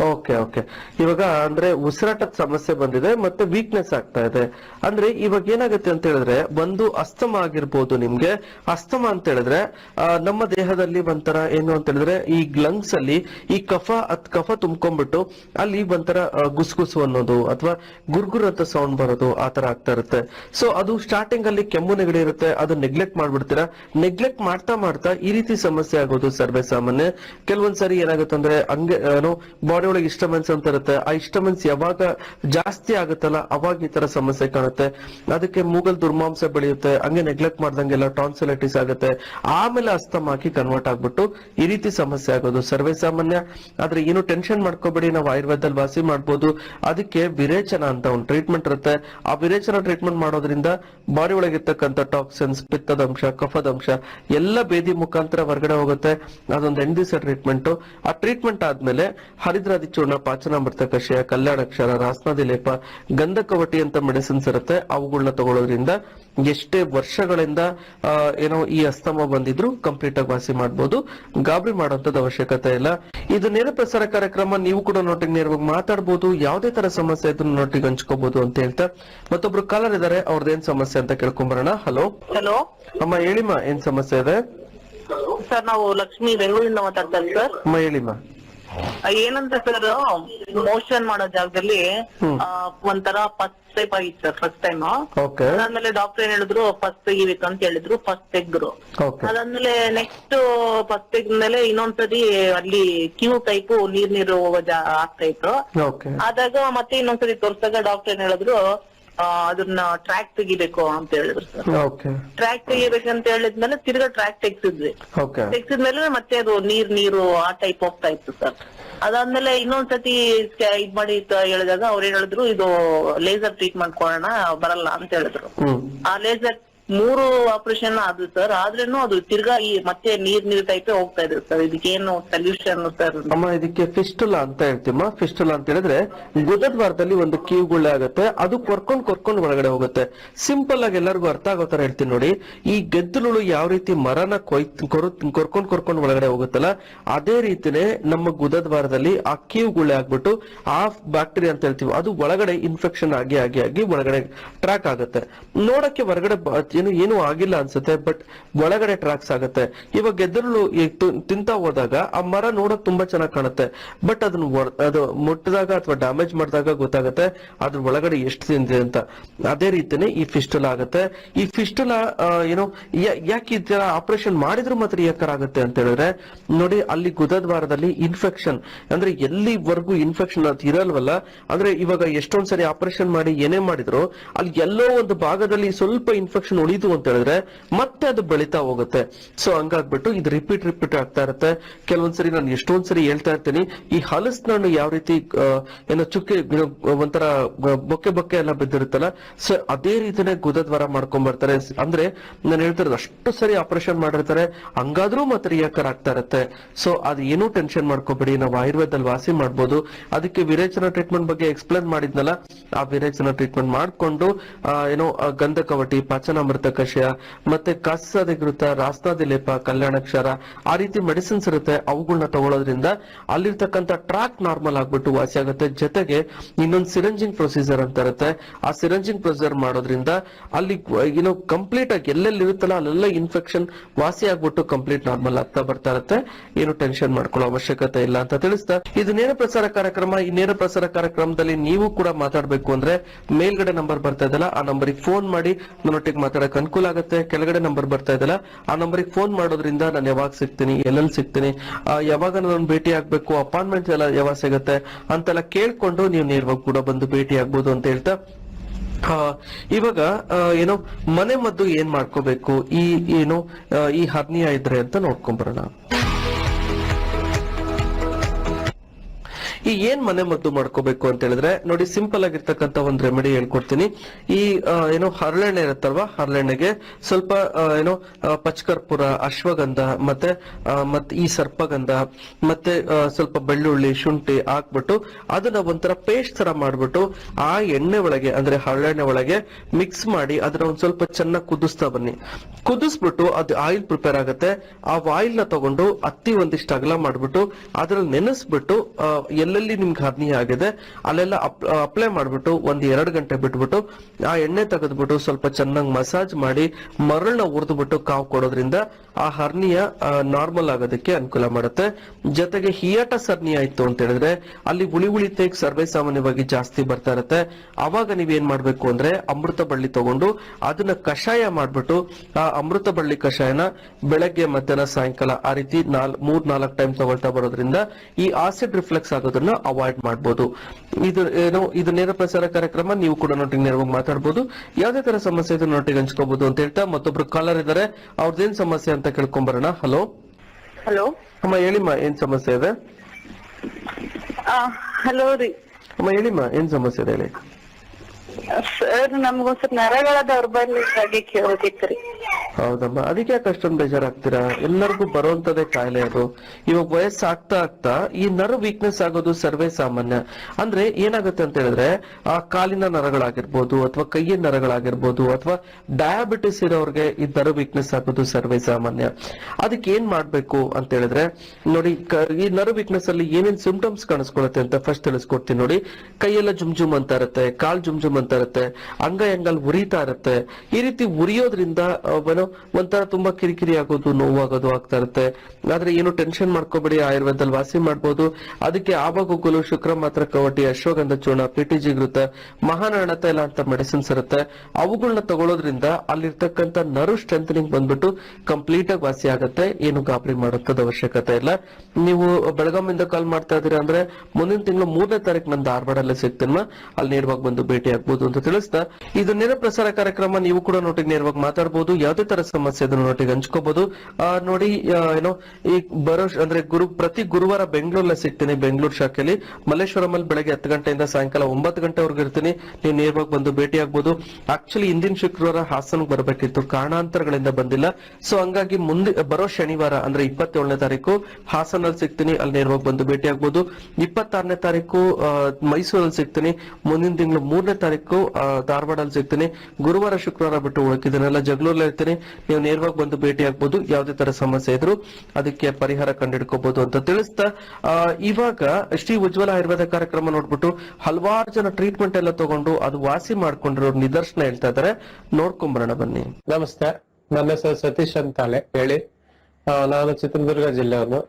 ಓಕೆ ಓಕೆ ಇವಾಗ ಅಂದ್ರೆ ಉಸಿರಾಟದ ಸಮಸ್ಯೆ ಬಂದಿದೆ ಮತ್ತೆ ವೀಕ್ನೆಸ್ ಆಗ್ತಾ ಇದೆ. ಅಂದ್ರೆ ಇವಾಗ ಏನಾಗುತ್ತೆ ಅಂತ ಹೇಳಿದ್ರೆ ಒಂದು ಅಸ್ತಮ ಆಗಿರ್ಬೋದು ನಿಮ್ಗೆ. ಅಸ್ತಮ ಅಂತ ಹೇಳಿದ್ರೆ ನಮ್ಮ ದೇಹದಲ್ಲಿ ಒಂಥರ ಏನು ಅಂತ ಹೇಳಿದ್ರೆ ಈ ಲಂಗ್ಸ್ ಅಲ್ಲಿ ಈ ಕಫ ಅತ್ ಕಫ ತುಂಬ್ಕೊಂಡ್ಬಿಟ್ಟು ಅಲ್ಲಿ ಒಂಥರ ಗುಸುಗುಸು ಅನ್ನೋದು ಅಥವಾ ಗುರ್ಗುರ್ ಅಂತ ಸೌಂಡ್ ಬರೋದು ಆತರ ತರ ಆಗ್ತಾ ಇರುತ್ತೆ. ಸೊ ಅದು ಸ್ಟಾರ್ಟಿಂಗ್ ಅಲ್ಲಿ ಕೆಮ್ಮು ನೆಗಡಿ ಇರುತ್ತೆ, ಅದು ನೆಗ್ಲೆಕ್ಟ್ ಮಾಡ್ಬಿಡ್ತೀರಾ? ನೆಗ್ಲೆಕ್ಟ್ ಮಾಡ್ತಾ ಮಾಡ್ತಾ ಈ ರೀತಿ ಸಮಸ್ಯೆ ಆಗೋದು ಸರ್ವೇ ಸಾಮಾನ್ಯ. ಕೆಲವೊಂದ್ಸರಿ ಏನಾಗುತ್ತೆ ಅಂದ್ರೆ ಹಂಗೆ ಬಾಡಿ ಒಳಗೆ ಇಷ್ಟಮೆನ್ಸ್ ಅಂತ ಇರುತ್ತೆ. ಆ ಇಷ್ಟಮೆನ್ಸ್ ಯಾವಾಗ ಜಾಸ್ತಿ ಆಗುತ್ತಲ್ಲ, ಅವಾಗ ಈ ತರ ಸಮಸ್ಯೆ ಕಾಣುತ್ತೆ. ಅದಕ್ಕೆ ಮೂಗಲ್ ದುರ್ಮಾಂಸ ಬೆಳೆಯುತ್ತೆ, ಹಂಗೆ ನೆಗ್ಲೆಕ್ಟ್ ಮಾಡ್ದಂಗೆಲ್ಲ ಟಾನ್ಸಿಲೈಟಿಸ್ ಆಗುತ್ತೆ. ಆಮೇಲೆ ಅಸ್ತಮ ಹಾಕಿ ಕನ್ವರ್ಟ್ ಆಗ್ಬಿಟ್ಟು ಈ ರೀತಿ ಸಮಸ್ಯೆ ಆಗೋದು. ಸರ್ವೇ ಸಾಮಾನ್ಯ. ಆದ್ರೆ ಏನು ಟೆನ್ಷನ್ ಮಾಡ್ಕೋಬೇಡಿ, ನಾವು ಆಯುರ್ವೇದದಲ್ಲಿ ವಾಸಿ ಮಾಡ್ಬೋದು. ಅದಕ್ಕೆ ವಿರೇಚನ ಅಂತ ಒಂದು ಟ್ರೀಟ್ಮೆಂಟ್ ಇರುತ್ತೆ. ಆ ವಿರೇಚನ ಟ್ರೀಟ್ಮೆಂಟ್ ಮಾಡೋದ್ರಿಂದ ಬಾಡಿ ಒಳಗಿರ್ತಕ್ಕಂಥ ಟಾಕ್ಸಿನ್ಸ್ ಕಫದ ಅಂಶ, ಎಲ್ಲ ಬೇದಿ ಮುಖಾಂತರ ಹೊರಗಡೆ ಹೋಗುತ್ತೆ. ಅದೊಂದು ಎಂಟು ದಿವಸ ಟ್ರೀಟ್ಮೆಂಟ್ ಆ ಟ್ರೀಟ್ಮೆಂಟ್ ಆದ್ಮೇಲೆ ಹರಿದ್ರಾದಿ ಚೂರ್ಣ ಪಾಚನಾಮೃತ ಕಷಾಯ ಕಲ್ಯಾಣಕ್ಷರ ರಾಸ್ನಾದಿ ಲೇಪ ಗಂಧಕವಟಿ ಅಂತ ಮೆಡಿಸಿನ್ಸ್ ಇರುತ್ತೆ. ಅವುಗಳನ್ನ ತಗೊಳ್ಳೋದ್ರಿಂದ ಎಷ್ಟೇ ವರ್ಷಗಳಿಂದ ಏನೋ ಈ ಅಸ್ತಮ ಬಂದಿದ್ರು ಕಂಪ್ಲೀಟ್ ಆಗಿ ವಾಸಿ ಮಾಡಬಹುದು ಗಾಬರಿ ಮಾಡುವಂತದ ಅವಶ್ಯಕತೆ ಇಲ್ಲ. ಇದು ನೇರ ಪ್ರಸಾರ ಕಾರ್ಯಕ್ರಮ ನೀವು ಕೂಡ ನೋಟಿಗೆ ನೇರವಾಗಿ ಮಾತಾಡಬಹುದು ಯಾವುದೇ ತರ ಸಮಸ್ಯೆ ಇದ್ರು ನೋಟಿಗೆ ಹಂಚ್ಕೋಬಹುದು ಅಂತ ಹೇಳ್ತಾ ಮತ್ತೊಬ್ರು ಕಾಲರ್ ಇದಾರೆ ಅವ್ರದ್ದೇನ್ ಸಮಸ್ಯೆ ಅಂತ ಕೇಳ್ಕೊಂಬರೋಣ. ಹಲೋ. ಹಲೋ. ಅಮ್ಮ ಹೇಳಿಮ್ಮ ಏನ್ ಸಮಸ್ಯೆ ಇದೆ? ಸರ್ ನಾವು ಲಕ್ಷ್ಮಿ ಬೆಂಗಳೂರಿಂದ ಮಾತಾಡ್ತಾ ಇದ್ದೀವಿ ಸರ್. ಅಮ್ಮ ಹೇಳಿಮ್ಮ. ಏನಂತ ಸರ್ ಮೋಷನ್ ಮಾಡೋ ಜಾಗದಲ್ಲಿ ಒಂಥರ ಫಸ್ಟ್ ಟೈಪ್ ಆಗಿತ್ತು ಸರ್ ಫಸ್ಟ್ ಟೈಮ್ ಅದಾದ್ಮೇಲೆ ಡಾಕ್ಟರ್ ಏನ್ ಹೇಳಿದ್ರು ಫಸ್ಟ್ ತೆಗಿಬೇಕು ಅಂತ ಹೇಳಿದ್ರು ಫಸ್ಟ್ ತೆಗ್ದ್ರು ಅದಾದ್ಮೇಲೆ ನೆಕ್ಸ್ಟ್ ಫಸ್ಟ್ ತೆಗ್ದ್ಮೇಲೆ ಇನ್ನೊಂದ್ಸರಿ ಅಲ್ಲಿ ಕ್ಯೂ ಟೈಪ್ ನೀರ್ ನೀರು ಹೋಗೋ ಜಾ ಆಗ್ತಾ ಇತ್ತು. ಆದಾಗ ಮತ್ತೆ ಇನ್ನೊಂದ್ಸರಿ ತೋರ್ಸಾಗ ಡಾಕ್ಟರ್ ಏನ್ ಹೇಳಿದ್ರು ಅದನ್ನ ಟ್ರ್ಯಾಕ್ ತೆಗಿಬೇಕು ಅಂತ ಹೇಳಿದ್ರು ಸರ್ ಓಕೆ ಟ್ರ್ಯಾಕ್ ತೆಗಿಬೇಕಂತ ಹೇಳಿದ್ಮೇಲೆ ತಿರ್ಗಾ ಟ್ರ್ಯಾಕ್ ತೆಗ್ಸಿದ್ವಿ. ಓಕೆ ತೆಗ್ಸಿದ್ಮೇಲೆ ಮತ್ತೆ ಅದು ನೀರ್ ನೀರು ಆ ಟೈಪ್ ಹೋಗ್ತಾ ಇತ್ತು ಸರ್ ಅದಾದ್ಮೇಲೆ ಇನ್ನೊಂದ್ಸತಿ ಇದ್ ಮಾಡಿ ಹೇಳಿದಾಗ ಅವ್ರು ಏನ್ ಹೇಳಿದ್ರು ಇದು ಲೇಸರ್ ಟ್ರೀಟ್ಮೆಂಟ್ ಕೊಡೋಣ ಬರಲ್ಲ ಅಂತ ಹೇಳಿದ್ರು. ಆ ಲೇಸರ್ ಮೂರು ಆಪರೇಷನ್ ಆದ್ವು ಸರ್ ಆದ್ರೇನು ಅದು ತಿರ್ಗಾ ಈ ಮತ್ತೆ ನೀರ್ ನೀರ್ ಟೈಪೇ ಹೋಗ್ತಾ ಇದೆ ಸರ್ ಇದಕ್ಕೇನು ಸೊಲ್ಯೂಷನ್ ಸರ್ ಅಮ್ಮ, ಇದಕ್ಕೆ ಫಿಸ್ಟುಲಾ ಅಂತ ಹೇಳ್ತೀಮ್ಮ. ಫಿಸ್ಟುಲಾ ಅಂತ ಹೇಳಿದ್ರೆ ಗುದದ ವಾರದಲ್ಲಿ ಒಂದು ಕೀವುಗುಳ್ಳೆ ಆಗುತ್ತೆ. ಅದು ಕೊರ್ಕೊಂಡ್ ಕೊರ್ಕೊಂಡ್ ಒಳಗಡೆ ಹೋಗುತ್ತೆ. ಸಿಂಪಲ್ ಆಗಿ ಎಲ್ಲರಿಗೂ ಅರ್ಥ ಆಗೋ ತರ ಹೇಳ್ತೀನಿ ನೋಡಿ. ಈ ಗೆದ್ದಲುಳು ಯಾವ ರೀತಿ ಮರನ ಕೊಯ್ತ್ ಕೊರು- ಕೊರ್ಕೊಂಡ್ ಕೊರ್ಕೊಂಡ್ ಒಳಗಡೆ ಹೋಗುತ್ತಲ್ಲ, ಅದೇ ರೀತಿನೇ ನಮ್ಮ ಗುದದ ವಾರದಲ್ಲಿ ಆ ಕೀವುಗುಳ್ಳೆ ಆಗ್ಬಿಟ್ಟು ಆ ಬ್ಯಾಕ್ಟೀರಿಯಾ ಅಂತ ಹೇಳ್ತೀವಿ. ಅದು ಒಳಗಡೆ ಇನ್ಫೆಕ್ಷನ್ ಆಗಿ ಆಗಿ ಆಗಿ ಒಳಗಡೆ ಟ್ರ್ಯಾಕ್ ಆಗುತ್ತೆ. ನೋಡಕ್ಕೆ ಹೊರಗಡೆ ಏನು ಏನು ಆಗಿಲ್ಲ ಅನ್ಸುತ್ತೆ ಬಟ್ ಒಳಗಡೆ ಟ್ರ್ಯಾಕ್ಸ್ ಆಗುತ್ತೆ. ಇವಾಗ ಗೆದ್ದಲು ತಿಂತಾ ಹೋದಾಗ ಆ ಮರ ನೋಡಕ್ ತುಂಬಾ ಚೆನ್ನಾಗಿ ಕಾಣುತ್ತೆ. ಬಟ್ ಅದನ್ನ ಅದು ಮುಟ್ಟಿದಾಗ ಅಥವಾ ಡ್ಯಾಮೇಜ್ ಮಾಡಿದಾಗ ಗೊತ್ತಾಗುತ್ತೆ ಅದ್ರ ಒಳಗಡೆ ಎಷ್ಟು ತಿಂದಿದೆ ಅಂತ. ಅದೇ ರೀತಿನೇ ಈ ಫಿಸ್ಟಲ್ ಆಗುತ್ತೆ. ಈ ಫಿಸ್ಟಲ್ ಏನೋ ಯಾಕೆ ಈ ತರ ಆಪರೇಷನ್ ಮಾಡಿದ್ರು ಮಾತ್ರ ಯಾಕರ ಆಗುತ್ತೆ ಅಂತ ಹೇಳಿದ್ರೆ, ನೋಡಿ ಅಲ್ಲಿ ಗುದದ್ವಾರದಲ್ಲಿ ಇನ್ಫೆಕ್ಷನ್ ಅಂದ್ರೆ ಎಲ್ಲಿವರೆಗೂ ಇನ್ಫೆಕ್ಷನ್ ಅದು ಇರಲ್ವಲ್ಲ, ಅಂದ್ರೆ ಇವಾಗ ಎಷ್ಟೊಂದ್ಸರಿ ಆಪರೇಷನ್ ಮಾಡಿ ಏನೇ ಮಾಡಿದ್ರು, ಅಲ್ಲಿ ಎಲ್ಲೋ ಒಂದು ಭಾಗದಲ್ಲಿ ಸ್ವಲ್ಪ ಇನ್ಫೆಕ್ಷನ್ ಉಳಿದು ಅಂತ ಹೇಳಿದ್ರೆ ಮತ್ತೆ ಅದು ಬೆಳೀತಾ ಹೋಗುತ್ತೆ. ಸೊ ಹಂಗಾಗ್ಬಿಟ್ಟು ಇದು ರಿಪೀಟ್ ರಿಪೀಟ್ ಆಗ್ತಾ ಇರುತ್ತೆ. ಕೆಲವೊಂದ್ಸರಿ ನಾನು ಎಷ್ಟೊಂದ್ಸರಿ ಹೇಳ್ತಾ ಇರ್ತೀನಿ, ಈ ಹಲಸಿನಣ್ಣು ಯಾವ ರೀತಿ ಏನೋ ಚುಕ್ಕೆ ಒಂಥರ ಬೊಕ್ಕೆ ಬೊಕ್ಕೆ ಎಲ್ಲ ಬಿದ್ದಿರುತ್ತಲ್ಲ ಸೊ ಅದೇ ರೀತಿನೇ ಗುದದ್ವಾರ ಮಾಡ್ಕೊಂಡ್ ಬರ್ತಾರೆ. ಅಂದ್ರೆ ನಾನು ಹೇಳ್ತಿರೋದು ಅಷ್ಟು ಸರಿ ಆಪರೇಷನ್ ಮಾಡಿರ್ತಾರೆ, ಹಂಗಾದ್ರೂ ಮತ್ತೆ ರಿಯಾಕರ್ ಆಗ್ತಾ ಇರುತ್ತೆ. ಸೊ ಅದು ಏನೂ ಟೆನ್ಷನ್ ಮಾಡ್ಕೋಬೇಡಿ, ನಾವು ಆಯುರ್ವೇದದಲ್ಲಿ ವಾಸಿ ಮಾಡ್ಬೋದು. ಅದಕ್ಕೆ ವಿರೇಚನ ಟ್ರೀಟ್ಮೆಂಟ್ ಬಗ್ಗೆ ಎಕ್ಸ್ಪ್ಲೇನ್ ಮಾಡಿದ್ನಲ್ಲ, ಆ ವಿರೇಚನ ಟ್ರೀಟ್ಮೆಂಟ್ ಮಾಡ್ಕೊಂಡು ಏನೋ ಗಂಧಕವಟಿ ಗಂಧಕವಟಿ ಪಾಚನಾಮೃತ ಕಷಾಯ ಮತ್ತೆ ಕಸ್ಸದಿಗೃತ ರಾಸ್ತಾದಿ ಲೇಪ, ಕಲ್ಯಾಣಕ್ಷರ, ಆ ರೀತಿ ಮೆಡಿಸಿನ್ಸ್ ಇರುತ್ತೆ ಅವುಗಳನ್ನ ತಗೊಳ್ಳೋದ್ರಿಂದ ಅಲ್ಲಿರ್ತಕ್ಕಂಥ ಟ್ರಾಕ್ ನಾರ್ಮಲ್ ಆಗ್ಬಿಟ್ಟು ವಾಸಿ ಆಗುತ್ತೆ. ಜೊತೆಗೆ ಇನ್ನೊಂದು ಸಿರಂಜಿಂಗ್ ಪ್ರೊಸೀಜರ್ ಅಂತ ಇರುತ್ತೆ. ಆ ಸಿರಂಜಿಂಗ್ ಪ್ರೊಸೀಜರ್ ಮಾಡೋದ್ರಿಂದ ಅಲ್ಲಿ ಏನೋ ಕಂಪ್ಲೀಟ್ ಆಗಿ ಎಲ್ಲೆಲ್ಲಿ ಇರುತ್ತಲ್ಲ ಅಲ್ಲೆಲ್ಲ ಇನ್ಫೆಕ್ಷನ್ ವಾಸಿ ಆಗ್ಬಿಟ್ಟು ಕಂಪ್ಲೀಟ್ ನಾರ್ಮಲ್ ಆಗ್ತಾ ಬರ್ತಾ ಇರುತ್ತೆ. ಏನು ಟೆನ್ಷನ್ ಮಾಡ್ಕೊಳ್ಳೋ ಅವಶ್ಯಕತೆ ಇಲ್ಲ ಅಂತ ತಿಳಿಸ್ತಾ. ಇದು ನೇರ ಪ್ರಸಾರ ಕಾರ್ಯಕ್ರಮ. ಈ ನೇರ ಪ್ರಸಾರ ಕಾರ್ಯಕ್ರಮದಲ್ಲಿ ನೀವು ಕೂಡ ಮಾತಾಡಬೇಕು ಅಂದ್ರೆ ಮೇಲ್ಗಡೆ ನಂಬರ್ ಬರ್ತಾ ಇದೆಯಲ್ಲ, ಆ ನಂಬರಿಗೆ ಫೋನ್ ಮಾಡಿ ನನ್ನೊಟ್ಟಿಗೆ ಮಾತಾಡಕ್ ಅನುಕೂಲ ಆಗುತ್ತೆ. ಕೆಳಗಡೆ ನಂಬರ್ ಬರ್ತಾ ಇದೆಲ್ಲ ಆ ನಂಬರಿಗೆ ಫೋನ್ ಮಾಡೋದ್ರಿಂದ ನಾನು ಯಾವಾಗ ಸಿಗ್ತೀನಿ, ಎಲ್ಲೆಲ್ಲಿ ಸಿಗ್ತೀನಿ ಯಾವಾಗ ನಾನು ಭೇಟಿ ಆಗ್ಬೇಕು ಅಪಾಯಿಂಟ್ಮೆಂಟ್ ಎಲ್ಲ ಯಾವಾಗ ಸಿಗುತ್ತೆ ಅಂತೆಲ್ಲ ಕೇಳ್ಕೊಂಡು ನೀವು ನೇರವಾಗಿ ಕೂಡ ಬಂದು ಭೇಟಿ ಆಗ್ಬೋದು ಅಂತ ಹೇಳ್ತಾ ಇವಾಗ ಏನೋ ಮನೆ ಮದ್ದು ಏನ್ ಮಾಡ್ಕೋಬೇಕು? ಈ, ಏನು ಈ ಹರ್ನಿಯ ಇದ್ರೆ ಅಂತ ನೋಡ್ಕೊಂಬರೋಣ. ಈ ಏನ್ ಮನೆ ಮದ್ದು ಮಾಡ್ಕೋಬೇಕು ಅಂತ ಹೇಳಿದ್ರೆ, ನೋಡಿ ಸಿಂಪಲ್ ಆಗಿರ್ತಕ್ಕಂತ ಒಂದು ರೆಮಿಡಿ ಹೇಳ್ಕೊಡ್ತೀನಿ ಈ ಏನು ಹರಳೆಣ್ಣೆ ಇರುತ್ತಲ್ವಾ? ಹರಳೆಣ್ಣೆಗೆ ಸ್ವಲ್ಪ ಏನು ಪಚ್ಕರ್ಪುರ, ಅಶ್ವಗಂಧ, ಮತ್ತೆ ಮತ್ತೆ ಈ ಸರ್ಪಗಂಧ, ಮತ್ತೆ ಸ್ವಲ್ಪ ಬೆಳ್ಳುಳ್ಳಿ, ಶುಂಠಿ ಹಾಕ್ಬಿಟ್ಟು ಅದನ್ನ ಒಂಥರ ಪೇಸ್ಟ್ ತರ ಮಾಡ್ಬಿಟ್ಟು ಆ ಎಣ್ಣೆ ಒಳಗೆ, ಅಂದ್ರೆ ಹರಳೆಣ್ಣೆ ಒಳಗೆ ಮಿಕ್ಸ್ ಮಾಡಿ ಅದನ್ನ ಒಂದ್ ಸ್ವಲ್ಪ ಚೆನ್ನಾಗಿ ಕುದಿಸ್ತಾ ಬನ್ನಿ. ಕುದಿಸ್ಬಿಟ್ಟು ಅದು ಆಯಿಲ್ ಪ್ರಿಪೇರ್ ಆಗುತ್ತೆ. ಆ ಆಯಿಲ್ನ ತಗೊಂಡು ಅತ್ತಿ ಒಂದಿಷ್ಟು ಅಗಲ ಮಾಡ್ಬಿಟ್ಟು ಅದ್ರಲ್ಲಿ ನೆನೆಸ್ಬಿಟ್ಟು ಎಲ್ಲೆಲ್ಲಿ ನಿಮ್ಗೆ ಹರ್ನಿ ಆಗಿದೆ, ಅಲ್ಲೆಲ್ಲ ಅಪ್ಲೈ ಮಾಡ್ಬಿಟ್ಟು ಒಂದ್ ಎರಡು ಗಂಟೆ ಬಿಟ್ಬಿಟ್ಟು ಆ ಎಣ್ಣೆ ತೆಗೆದ್ಬಿಟ್ಟು ಸ್ವಲ್ಪ ಚೆನ್ನಾಗಿ ಮಸಾಜ್ ಮಾಡಿ ಮರಳನ್ನ ಉರಿದ್ಬಿಟ್ಟು ಕಾವು ಕೊಡೋದ್ರಿಂದ ಆ ಹರ್ನಿಯ ನಾರ್ಮಲ್ ಆಗೋದಕ್ಕೆ ಅನುಕೂಲ ಮಾಡುತ್ತೆ. ಜೊತೆಗೆ ಹಿಯಾಟಸ್ ಹರ್ನಿ ಆಯ್ತು ಅಂತ ಹೇಳಿದ್ರೆ ಅಲ್ಲಿ ಉಳಿ ಉಳಿ ತೇಗ್ ಸರ್ವೇ ಸಾಮಾನ್ಯವಾಗಿ ಜಾಸ್ತಿ ಬರ್ತಾ ಇರುತ್ತೆ. ಅವಾಗ ನೀವೇನ್ ಮಾಡ್ಬೇಕು ಅಂದ್ರೆ ಅಮೃತ ಬಳ್ಳಿ ತಗೊಂಡು ಅದನ್ನ ಕಷಾಯ ಮಾಡ್ಬಿಟ್ಟು ಆ ಅಮೃತ ಬಳ್ಳಿ ಕಷಾಯನ ಬೆಳಗ್ಗೆ, ಮಧ್ಯಾಹ್ನ, ಸಾಯಂಕಾಲ ಆ ರೀತಿ ನಾಲ್, ಮೂರ್ ನಾಲ್ಕು ಟೈಮ್ ತಗೊಳ್ತಾ ಬರೋದ್ರಿಂದ ಈ ಆಸಿಡ್ ರಿಫ್ಲೆಕ್ಸ್ ಆಗೋದನ್ನ ಅವಾಯ್ಡ್ ಮಾಡಬಹುದು ಇದು ಏನು ಇದು ನೇರ ಪ್ರಸಾರ ಕಾರ್ಯಕ್ರಮ ನೀವು ಕೂಡ ನೊಟ್ಟಿಗೆ ನೇರವಾಗಿ ಮಾತಾಡಬಹುದು ಯಾವ್ದೇ ತರ ಸಮಸ್ಯೆ ಇದ್ರೆ ನೊಟ್ಟಿಗೆ ಹಂಚ್ಕೋಬಹುದು ಅಂತ ಹೇಳ್ತಾ ಮತ್ತೊಬ್ರು ಕಾಲರ್ ಇದಾರೆ. ಅವ್ರದ್ದೇನ್ ಸಮಸ್ಯೆ ಅಂತ ಕೇಳ್ಕೊಂಬರೋಣ. ಹಲೋ ಹಲೋ ಅಮ್ಮ ಹೇಳಿಮ್ಮ ಏನ್ ಸಮಸ್ಯೆ ಇದೆ? ಹಲೋ ರೀ. ಅಮ್ಮ ಹೇಳಿಮ್ಮ ಏನ್ ಸಮಸ್ಯೆ ಇದೆ ಹೇಳಿ. ಸರ್ ದೌರ್ಬಲ್ಯ ಬಗ್ಗೆ ಹೌದಮ್ಮ, ಅದಕ್ಕೆ ಯಾಕೆ ಅಷ್ಟೊಂದು ಬೇಜಾರಾಗ್ತೀರಾ? ಎಲ್ಲರಿಗೂ ಬರುವಂತದೇ ಕಾಯಿಲೆ ಅದು. ಇವಾಗ ವಯಸ್ಸಾಗ್ತಾ ಆಗ್ತಾ ಈ ನರ ವೀಕ್ನೆಸ್ ಆಗೋದು ಸರ್ವೇ ಸಾಮಾನ್ಯ. ಅಂದ್ರೆ ಏನಾಗುತ್ತೆ ಅಂತ ಹೇಳಿದ್ರೆ, ಆ ಕಾಲಿನ ನರಗಳಾಗಿರ್ಬೋದು ಅಥವಾ ಕೈಯ ನರಗಳಾಗಿರ್ಬೋದು ಅಥವಾ ಡಯಾಬಿಟಿಸ್ ಇರೋರ್ಗೆ ಈ ನರ ವೀಕ್ನೆಸ್ ಆಗೋದು ಸರ್ವೇ ಸಾಮಾನ್ಯ. ಅದಕ್ಕೆ ಏನ್ ಮಾಡ್ಬೇಕು ಅಂತ ಹೇಳಿದ್ರೆ, ನೋಡಿ ಈ ನರ ವೀಕ್ನೆಸ್ ಅಲ್ಲಿ ಏನೇನ್ ಸಿಂಪ್ಟಮ್ಸ್ ಕಾಣಿಸ್ಕೊಳತ್ತೆ ಅಂತ ಫಸ್ಟ್ ತಿಳಿಸ್ಕೊಡ್ತೀನಿ ನೋಡಿ. ಕೈಯೆಲ್ಲ ಜುಮ್ ಜುಮ್ ಅಂತ ಇರುತ್ತೆ, ಕಾಲ್ ಜುಮ್ ಜುಮ್ ಅಂತ ಇರುತ್ತೆ ಅಂಗ ಅಂಗಲ್ ಉರಿತಾ ಇರುತ್ತೆ. ಈ ರೀತಿ ಉರಿಯೋದ್ರಿಂದ ಏನೋ ಒಂಥರ ತುಂಬಾ ಕಿರಿಕಿರಿ ಆಗೋದು, ನೋವಾಗೋದು ಆಗ್ತಾ ಇರುತ್ತೆ. ಆದ್ರೆ ಏನು ಟೆನ್ಷನ್ ಮಾಡ್ಕೋಬೇಡಿ, ಆಯುರ್ವೇದದಲ್ಲಿ ವಾಸಿ ಮಾಡಬಹುದು ಅದಕ್ಕೆ ಆಬಗುಗ್ಗಲು ಶುಕ್ರ ಮಾತ್ರ ಕವಟಿ, ಅಶ್ವಗಂಧ ಚೂರ್ಣ ಪಿಟಿಜಿ ಗೃತ ಮಹಾನಾಣ ತೈಲ ಅಂತ ಮೆಡಿಸಿನ್ಸ್ ಇರುತ್ತೆ. ಅವುಗಳನ್ನ ತಗೊಳ್ಳೋದ್ರಿಂದ ಅಲ್ಲಿರ್ತಕ್ಕಂಥ ನರು ಸ್ಟ್ರೆಂಥನಿಂಗ್ ಬಂದ್ಬಿಟ್ಟು ಕಂಪ್ಲೀಟ್ ಆಗಿ ವಾಸಿ ಆಗುತ್ತೆ. ಏನು ಗಾಬರಿ ಮಾಡುತ್ತದ ಅವಶ್ಯಕತೆ ಇಲ್ಲ. ನೀವು ಬೆಳಗಾವಿಂದ ಕಾಲ್ ಮಾಡ್ತಾ ಇದೀರಾ ಅಂದ್ರೆ, ಮುಂದಿನ ತಿಂಗಳು ಮೂರನೇ ತಾರೀಕು ನಾನು ಧಾರವಾಡಲ್ಲೇ ಸಿಗ್ತೀನಿ ಅಲ್ಲಿ ನೇರವಾಗಿ ಬಂದು ಭೇಟಿ ಆಗ್ಬೋದು. ಅಂತ ತಿಳಿಸ್ತಾ, ಇದು ನೇರ ಪ್ರಸಾರ ಕಾರ್ಯಕ್ರಮ ನೀವು ಕೂಡ ನೋಟಿಗೆ ನೇರವಾಗಿ ಮಾತಾಡಬಹುದು ಯಾವುದೇ ತರ ಸಮಸ್ಯೆ ಅದನ್ನು ನೋಟಿಗೆ ಹಂಚ್ಕೋಬಹುದು ನೋಡಿ ಏನೋ, ಈ ಬರೋ ಅಂದ್ರೆ ಗುರು, ಪ್ರತಿ ಗುರುವಾರ ಬೆಂಗಳೂರಲ್ಲಿ ಸಿಗ್ತೀನಿ, ಬೆಂಗಳೂರು ಶಾಖೆಯಲ್ಲಿ. ಮಲ್ಲೇಶ್ವರಮಲ್ಲಿ ಬೆಳಗ್ಗೆ ಹತ್ತು ಗಂಟೆಯಿಂದ ಸಾಯಂಕಾಲ ಒಂಬತ್ತು ಗಂಟೆವರೆಗೂ ಇರ್ತೀನಿ. ನೀವು ನೇರವಾಗಿ ಬಂದು ಭೇಟಿ ಆಗ್ಬೋದು. ಆಕ್ಚುಲಿ ಹಿಂದಿನ ಶುಕ್ರವಾರ ಹಾಸನ್ ಬರಬೇಕಿತ್ತು, ಕಾರಣಾಂತರಗಳಿಂದ ಬಂದಿಲ್ಲ. ಸೊ ಹಂಗಾಗಿ ಮುಂದೆ, ಬರೋ ಶನಿವಾರ, ಅಂದ್ರೆ ಇಪ್ಪತ್ತೇಳನೇ ತಾರೀಕು ಹಾಸನಲ್ಲಿ ಸಿಗ್ತೀನಿ, ಅಲ್ಲಿ ನೇರವಾಗಿ ಬಂದು ಭೇಟಿ ಆಗ್ಬೋದು. ಇಪ್ಪತ್ತಾರನೇ ತಾರೀಕು ಮೈಸೂರಲ್ಲಿ ಸಿಗ್ತೀನಿ. ಮುಂದಿನ ತಿಂಗಳು ಮೂರನೇ ತಾರೀಕು ಆ, ಧಾರವಾಡಲ್ಲಿ ಸಿಗ್ತೀನಿ. ಗುರುವಾರ ಶುಕ್ರವಾರ ಬಿಟ್ಟು ಉಳಿಕಿದನ್ನೆಲ್ಲ ಜಗಳೂರಲ್ಲಿ ಇರ್ತೀನಿ. ನೀವು ನೇರವಾಗಿ ಬಂದು ಭೇಟಿ ಆಗ್ಬೋದು. ಯಾವುದೇ ತರ ಸಮಸ್ಯೆ ಇದ್ರು ಅದಕ್ಕೆ ಪರಿಹಾರ ಕಂಡುಹಿಡ್ಕೋಬಹುದು ಅಂತ ತಿಳಿಸ್ತಾ ಇವಾಗ ಶ್ರೀ ಉಜ್ವಲ ಆಯುರ್ವೇದ ಕಾರ್ಯಕ್ರಮ ನೋಡ್ಬಿಟ್ಟು ಹಲವಾರು ಜನ ಟ್ರೀಟ್ಮೆಂಟ್ ಎಲ್ಲ ತಗೊಂಡು ಅದು ವಾಸಿ ಮಾಡ್ಕೊಂಡಿರೋ ನಿದರ್ಶನ ಹೇಳ್ತಾ ಇದಾರೆ ನೋಡ್ಕೊಂಬರೋಣ ಬನ್ನಿ. ನಮಸ್ತೆ. ನನ್ನ ಹೆಸರು ಸತೀಶ್ ಅಂತಾಳೆ. ಹೇಳಿ. ನಾನು ಚಿತ್ರದುರ್ಗ ಜಿಲ್ಲೆಯವನು.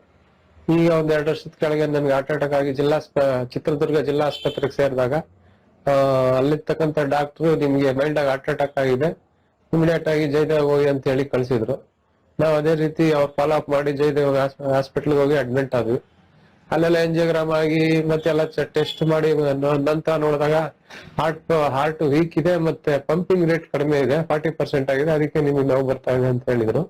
ಈಗ ಒಂದ್ ಎರಡು ವರ್ಷದ ಕೆಳಗೆ ನನ್ಗೆ ಹಾರ್ಟ್ ಜಿಲ್ಲಾ ಚಿತ್ರದುರ್ಗ ಜಿಲ್ಲಾ ಆಸ್ಪತ್ರೆಗೆ ಸೇರಿದಾಗ ಅಲ್ಲಿರ್ತಕ್ಕಂಥ ಡಾಕ್ಟ್ರು ನಿಮ್ಗೆ ಮೈಲ್ಡ್ ಆಗಿ ಹಾರ್ಟ್ ಅಟ್ಯಾಕ್ ಆಗಿದೆ. ಇಮಿಡಿಯೇಟ್ ಆಗಿ ಜಯದೇವ್ ಹೋಗಿ ಅಂತ ಹೇಳಿ ಕಳಿಸಿದ್ರು. ನಾವು ಅದೇ ರೀತಿ ಫಾಲೋ ಅಪ್ ಮಾಡಿ ಜಯದೇವ್ ಹಾಸ್ಪಿಟಲ್ಗೆ ಹೋಗಿ ಅಡ್ಮಿಟ್ ಆದ್ವಿ. ಅಲ್ಲೆಲ್ಲ ಎಂಜಿಯೋಗ್ರಾಮ್ ಆಗಿ ಮತ್ತೆ ಎಲ್ಲ ಟೆಸ್ಟ್ ಮಾಡಿ ನಂತರ ನೋಡಿದಾಗ ಹಾರ್ಟ್ ಹಾರ್ಟ್ ವೀಕ್ ಇದೆ ಮತ್ತೆ ಪಂಪಿಂಗ್ ರೇಟ್ ಕಡಿಮೆ ಇದೆ ಫಾರ್ಟಿ ಪರ್ಸೆಂಟ್ ಆಗಿದೆ, ಅದಕ್ಕೆ ನಿಮಗೆ ನೋವು ಬರ್ತಾ ಇದೆ ಅಂತ ಹೇಳಿದ್ರು.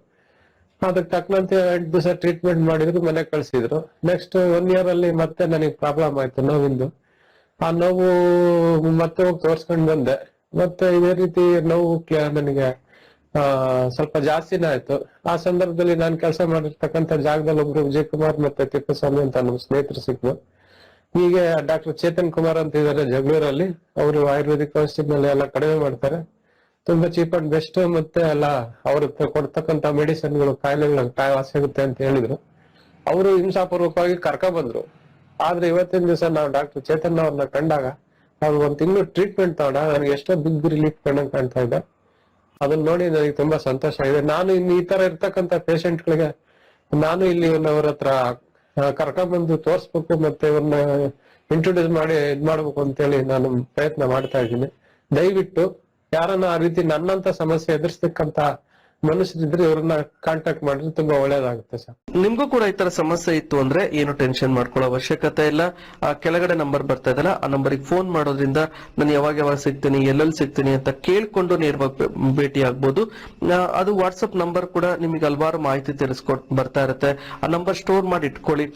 ಅದಕ್ಕೆ ತಕ್ಕಂತೆ ಎಂಟು ದಿವಸ ಟ್ರೀಟ್ಮೆಂಟ್ ಮಾಡಿದ್ರು, ಮನೆಗೆ ಕಳ್ಸಿದ್ರು. ನೆಕ್ಸ್ಟ್ ಒನ್ ಇಯರ್ ಅಲ್ಲಿ ಮತ್ತೆ ನನಗೆ ಪ್ರಾಬ್ಲಮ್ ಆಯ್ತು ನೋವಿಂದು. ಆ ನೋವು ಮತ್ತೆ ಹೋಗಿ ತೋರ್ಸ್ಕೊಂಡ್ ಬಂದೆ. ಮತ್ತೆ ಇದೇ ರೀತಿ ನೋವು ನನಗೆ, ಆ, ಸ್ವಲ್ಪ ಜಾಸ್ತಿನೇ ಆಯ್ತು. ಆ ಸಂದರ್ಭದಲ್ಲಿ ನಾನು ಕೆಲಸ ಮಾಡಿರ್ತಕ್ಕಂಥ ಜಾಗದಲ್ಲಿ ಒಬ್ರು ವಿಜಯ್ ಕುಮಾರ್ ಮತ್ತೆ ತಿಪ್ಪಸ್ವಾಮಿ ಅಂತ ನಮ್ಮ ಸ್ನೇಹಿತರು ಸಿಕ್ಕು ಹೀಗೆ ಡಾಕ್ಟರ್ ಚೇತನ್ ಕುಮಾರ್ ಅಂತ ಇದಾರೆ ಜಗಳೂರಲ್ಲಿ. ಅವರು ಆಯುರ್ವೇದಿಕ್ ಮೇಲೆ ಎಲ್ಲ ಕಡಿಮೆ ಮಾಡ್ತಾರೆ. ತುಂಬಾ ಚೀಪ್ ಅಂಡ್ ಬೆಸ್ಟ್ ಮತ್ತೆ ಎಲ್ಲ ಅವ್ರ ಕೊಡ್ತಕ್ಕಂತ ಮೆಡಿಸಿನ್ಗಳು, ಕಾಯಿಲೆಗಳ, ಕಾಯಿ ವಾಸಿ ಆಗುತ್ತೆ ಅಂತ ಹೇಳಿದ್ರು. ಅವರು ಹಿಂಸಾಪೂರ್ವಕವಾಗಿ ಕರ್ಕ ಬಂದ್ರು. ಆದ್ರೆ ಇವತ್ತಿನ ದಿವಸ ನಾವು ಡಾಕ್ಟರ್ ಚೇತನ್ ಅವ್ರನ್ನ ಕಂಡಾಗ ಅವ್ರು ಒಂದ್ ತಿಂಗಳು ಟ್ರೀಟ್ಮೆಂಟ್ ತಗೊಂಡ ನನಗೆ ಎಷ್ಟೋ ಬಿಗ್ ರಿಲೀಫ್ ಕಂಡಂಗ್ ಕಾಣ್ತಾ ಇದೆ. ಅದನ್ನ ನೋಡಿ ನನಗೆ ತುಂಬಾ ಸಂತೋಷ ಆಗಿದೆ. ನಾನು ಇನ್ನು ಈ ತರ ಇರ್ತಕ್ಕಂತ ಗಳಿಗೆ ನಾನು ಇಲ್ಲಿ ಅವ್ರ ಹತ್ರ ಕರ್ಕೊಂಡ್ಬಂದು ತೋರ್ಸ್ಬೇಕು ಮತ್ತೆ ಇವ್ರನ್ನ ಇಂಟ್ರೊಡ್ಯೂಸ್ ಮಾಡಿ ಇದ್ ಮಾಡ್ಬೇಕು ಅಂತೇಳಿ ನಾನು ಪ್ರಯತ್ನ ಮಾಡ್ತಾ ಇದ್ದೀನಿ. ದಯವಿಟ್ಟು ಯಾರನ್ನ ಆ ರೀತಿ ನನ್ನಂತ ಸಮಸ್ಯೆ ಎದುರಿಸ್ತಕ್ಕಂತ ಮನುಷ್ಯರಿದ್ರೆ ಇವ್ರನ್ನ ಕಾಂಟ್ಯಾಕ್ಟ್ ಮಾಡಿದ್ರೆ ತುಂಬಾ ಒಳ್ಳೇದಾಗುತ್ತೆ ಸರ್. ನಿಮ್ಗೂ ಕೂಡ ಈ ತರ ಸಮಸ್ಯೆ ಇತ್ತು ಅಂದ್ರೆ ಏನು ಟೆನ್ಷನ್ ಮಾಡ್ಕೊಳ್ಳೋ ಅವಶ್ಯಕತೆ ಇಲ್ಲ. ಆ, ಕೆಳಗಡೆ ನಂಬರ್ ಬರ್ತಾ ಇದಲ್ಲ ಆ ನಂಬರಿಗೆ ಫೋನ್ ಮಾಡೋದ್ರಿಂದ ನಾನು ಯಾವಾಗ ಯಾವಾಗ ಸಿಗ್ತೀನಿ, ಎಲ್ಲೆಲ್ಲಿ ಸಿಗ್ತೀನಿ ಅಂತ ಕೇಳ್ಕೊಂಡು ನೇರವಾಗಿ ಭೇಟಿ ಆಗ್ಬೋದು. ಅದು ವಾಟ್ಸ್ಆಪ್ ನಂಬರ್ ಕೂಡ ನಿಮಗೆ ಹಲವಾರು ಮಾಹಿತಿ ತಿಳಿಸ್ಕೊಟ್, ಬರ್ತಾ ಇರುತ್ತೆ. ಆ ನಂಬರ್ ಸ್ಟೋರ್ ಮಾಡಿ ಇಟ್ಕೊಳ್ಳಿ.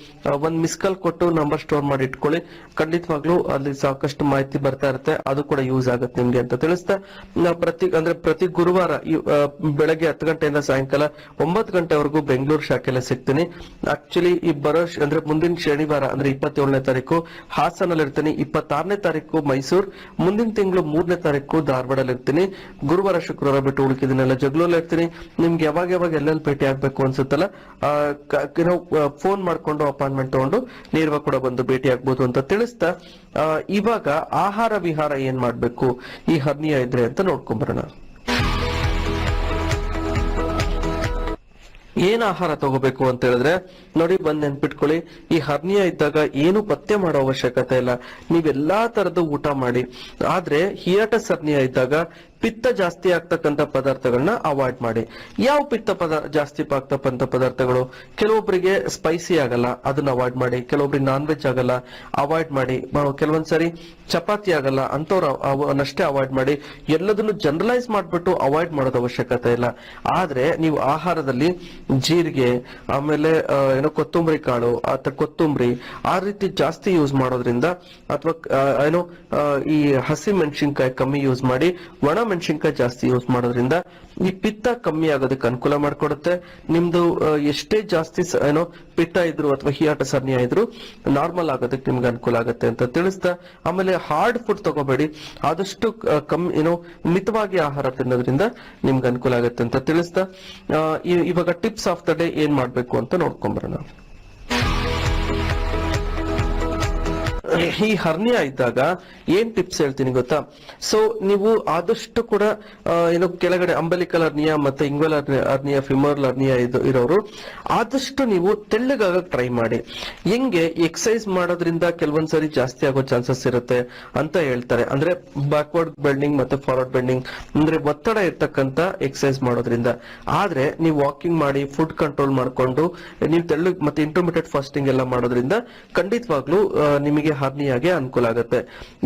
ಒಂದ್ ಮಿಸ್ ಕಾಲ್ ಕೊಟ್ಟು ನಂಬರ್ ಸ್ಟೋರ್ ಮಾಡಿ ಇಟ್ಕೊಳ್ಳಿ. ಖಂಡಿತವಾಗ್ಲೂ ಅಲ್ಲಿ ಸಾಕಷ್ಟು ಮಾಹಿತಿ ಬರ್ತಾ ಇರುತ್ತೆ. ಅದು ಕೂಡ ಯೂಸ್ ಆಗುತ್ತೆ ನಿಮ್ಗೆ ಅಂತ ತಿಳಿಸ್ತಾ ಪ್ರತಿ, ಅಂದ್ರೆ ಪ್ರತಿ ಗುರುವಾರ ಬೆಳಗ್ಗೆ ಹತ್ತು ಗಂಟೆಯಿಂದ ಸಾಯಂಕಾಲ ಒಂಬತ್ತು ಗಂಟೆವರೆಗೂ ಬೆಂಗಳೂರು ಶಾಖೆಯಲ್ಲಿ ಸಿಗ್ತೀನಿ. ಆಕ್ಚುಲಿ ಈ ಬರೋ ಅಂದ್ರೆ ಮುಂದಿನ ಶನಿವಾರ, ಅಂದ್ರೆ ಇಪ್ಪತ್ತೇಳನೇ ತಾರೀಕು ಹಾಸನಲ್ಲಿ ಇರ್ತೀನಿ ಇಪ್ಪತ್ತಾರನೇ ತಾರೀಕು ಮೈಸೂರು, ಮುಂದಿನ ತಿಂಗಳು ಮೂರನೇ ತಾರೀಕು ಧಾರವಾಡಲ್ಲಿ ಇರ್ತೀನಿ ಗುರುವಾರ, ಶುಕ್ರವಾರ ಬಿಟ್ಟು ಉಳಿಕಿದಿನೆಲ್ಲ ಜಗಳೂರಲ್ಲಿ ಇರ್ತೀನಿ. ನಿಮ್ಗೆ ಯಾವಾಗ ಯಾವಾಗ ಎಲ್ಲೆಲ್ಲಿ ಭೇಟಿ ಆಗ್ಬೇಕು ಅನ್ಸುತ್ತಲ್ಲ ಏನೋ ಫೋನ್ ಮಾಡ್ಕೊಂಡು ಅಪಾಯಿಂಟ್ಮೆಂಟ್ ತಗೊಂಡು ನೇರವಾಗಿ ಕೂಡ ಬಂದು ಭೇಟಿ ಆಗ್ಬಹುದು ಅಂತ ತಿಳಿಸ್ತಾ ಇವಾಗ ಆಹಾರ ವಿಹಾರ ಏನ್ ಮಾಡ್ಬೇಕು? ಈ ಹರ್ನಿಯ ಇದ್ರೆ ಅಂತ ನೋಡ್ಕೊಂಬರೋಣ. ಏನ್ ಆಹಾರ ತಗೋಬೇಕು ಅಂತ ಹೇಳಿದ್ರೆ, ನೋಡಿ ಬಂದ್ ನೆನ್ಪಿಟ್ಕೊಳ್ಳಿ, ಈ ಹರ್ನಿಯ ಇದ್ದಾಗ ಏನು ಪತ್ತೆ ಮಾಡೋ ಅವಶ್ಯಕತೆ ಇಲ್ಲ. ನೀವೆಲ್ಲಾ ತರದ ಊಟ ಮಾಡಿ. ಆದ್ರೆ, ಹಿಯಾಟಸ್ ಹರ್ನಿಯ ಇದ್ದಾಗ ಪಿತ್ತ ಜಾಸ್ತಿ ಆಗ್ತಕ್ಕಂಥ ಪದಾರ್ಥಗಳನ್ನ ಅವಾಯ್ಡ್ ಮಾಡಿ. ಯಾವ ಪಿತ್ತ ಪದ, ಜಾಸ್ತಿ ಆಗ್ತಕ್ಕಂಥ ಪದಾರ್ಥಗಳು? ಕೆಲವೊಬ್ಬರಿಗೆ ಸ್ಪೈಸಿ ಆಗಲ್ಲ, ಅದನ್ನ ಅವಾಯ್ಡ್ ಮಾಡಿ. ಕೆಲವೊಬ್ರಿಗೆ ನಾನ್ ವೆಜ್ ಆಗಲ್ಲ ಅವಾಯ್ಡ್ ಮಾಡಿ. ಕೆಲವೊಂದ್ಸರಿ ಚಪಾತಿ ಆಗಲ್ಲ ಅಂತವ್ರು ಅವನ್ನಷ್ಟೇ ಅವಾಯ್ಡ್ ಮಾಡಿ. ಎಲ್ಲದನ್ನು ಜನರಲೈಸ್ ಮಾಡ್ಬಿಟ್ಟು ಅವಾಯ್ಡ್ ಮಾಡೋದು ಅವಶ್ಯಕತೆ ಇಲ್ಲ. ಆದ್ರೆ ನೀವು ಆಹಾರದಲ್ಲಿ ಜೀರಿಗೆ, ಆಮೇಲೆ ಏನೋ ಕೊತ್ತಂಬರಿ ಕಾಳು ಅಥವಾ ಕೊತ್ತಂಬರಿ, ಆ ರೀತಿ ಜಾಸ್ತಿ ಯೂಸ್ ಮಾಡೋದ್ರಿಂದ ಅಥವಾ ಏನೋ ಈ ಹಸಿ ಮೆಣಸಿನ್ಕಾಯಿ ಕಮ್ಮಿ ಯೂಸ್ ಮಾಡಿ, ಒಣ ಮೆಣಸಿನ್ಕಾಯಿ ಜಾಸ್ತಿ ಯೂಸ್ ಮಾಡೋದ್ರಿಂದ ಈ ಪಿತ್ತ ಕಮ್ಮಿ ಆಗೋದಕ್ಕೆ ಅನುಕೂಲ ಮಾಡಿಕೊಡುತ್ತೆ. ನಿಮ್ದು ಎಷ್ಟೇ ಜಾಸ್ತಿ ಏನೋ ಪಿತ್ತ ಇದ್ರು ಅಥವಾ ಹಿಯಾಟ ಸರ್ನಿಯ ಇದ್ರು ನಾರ್ಮಲ್ ಆಗೋದಕ್ಕೆ ನಿಮ್ಗೆ ಅನುಕೂಲ ಆಗುತ್ತೆ ಅಂತ ತಿಳಿಸ್ತಾ, ಆಮೇಲೆ ಹಾರ್ಡ್ ಫುಡ್ ತಗೋಬೇಡಿ. ಆದಷ್ಟು ಕಮ್ಮಿ, ಏನೋ ಮಿತವಾಗಿ ಆಹಾರ ತಿನ್ನೋದ್ರಿಂದ ನಿಮ್ಗೆ ಅನುಕೂಲ ಆಗುತ್ತೆ ಅಂತ ತಿಳಿಸ್ತಾ ಇವಾಗ ಟಿಪ್ಸ್ ಆಫ್ ದ ಡೇ ಏನ್ ಮಾಡ್ಬೇಕು ಅಂತ ನೋಡ್ಕೊಂಬರೋಣ ಈ ಹರ್ನಿಯಾ ಇದ್ದಾಗ ಏನ್ ಟಿಪ್ಸ್ ಹೇಳ್ತೀನಿ ಗೊತ್ತಾ? ಸೊ ನೀವು ಆದಷ್ಟು ಕೂಡ ಏನೋ ಕೆಳಗಡೆ ಅಂಬಲಿಕಲ್ ಹರ್ನಿಯಾ ಮತ್ತೆ ಇಂಗ್ವಲ್ ಹರ್ನಿಯಾ ಫಿಮರ್ ಹರ್ನಿಯಾ ಇದು ಇರೋರು, ಆದಷ್ಟು ನೀವು ತೆಳ್ಳಗಾಗಕ್ ಟ್ರೈ ಮಾಡಿ. ಹೆಂಗೆ ಎಕ್ಸಸೈಸ್ ಮಾಡೋದ್ರಿಂದ ಕೆಲವೊಂದ್ಸರಿ ಜಾಸ್ತಿ ಆಗೋ ಚಾನ್ಸಸ್ ಇರುತ್ತೆ ಅಂತ ಹೇಳ್ತಾರೆ. ಅಂದ್ರೆ ಬ್ಯಾಕ್ವರ್ಡ್ ಬೆಂಡಿಂಗ್ ಮತ್ತೆ ಫಾರ್ವರ್ಡ್ ಬೆಂಡಿಂಗ್ ಅಂದ್ರೆ ಒತ್ತಡ ಇರ್ತಕ್ಕಂತ ಎಕ್ಸಸೈಸ್ ಮಾಡೋದ್ರಿಂದ. ಆದ್ರೆ ನೀವು ವಾಕಿಂಗ್ ಮಾಡಿ ಫುಡ್ ಕಂಟ್ರೋಲ್ ಮಾಡ್ಕೊಂಡು, ನೀವು ತೆಳ್ಳಗ್ ಮತ್ತೆ ಇಂಟರ್ಮೀಡಿಯೇಟ್ ಫಾಸ್ಟಿಂಗ್ ಎಲ್ಲ ಮಾಡೋದ್ರಿಂದ ಖಂಡಿತವಾಗ್ಲೂ ನಿಮಗೆ ಹರ್ನಿಯಾಗೆ ಅನುಕೂಲ ಆಗುತ್ತೆ.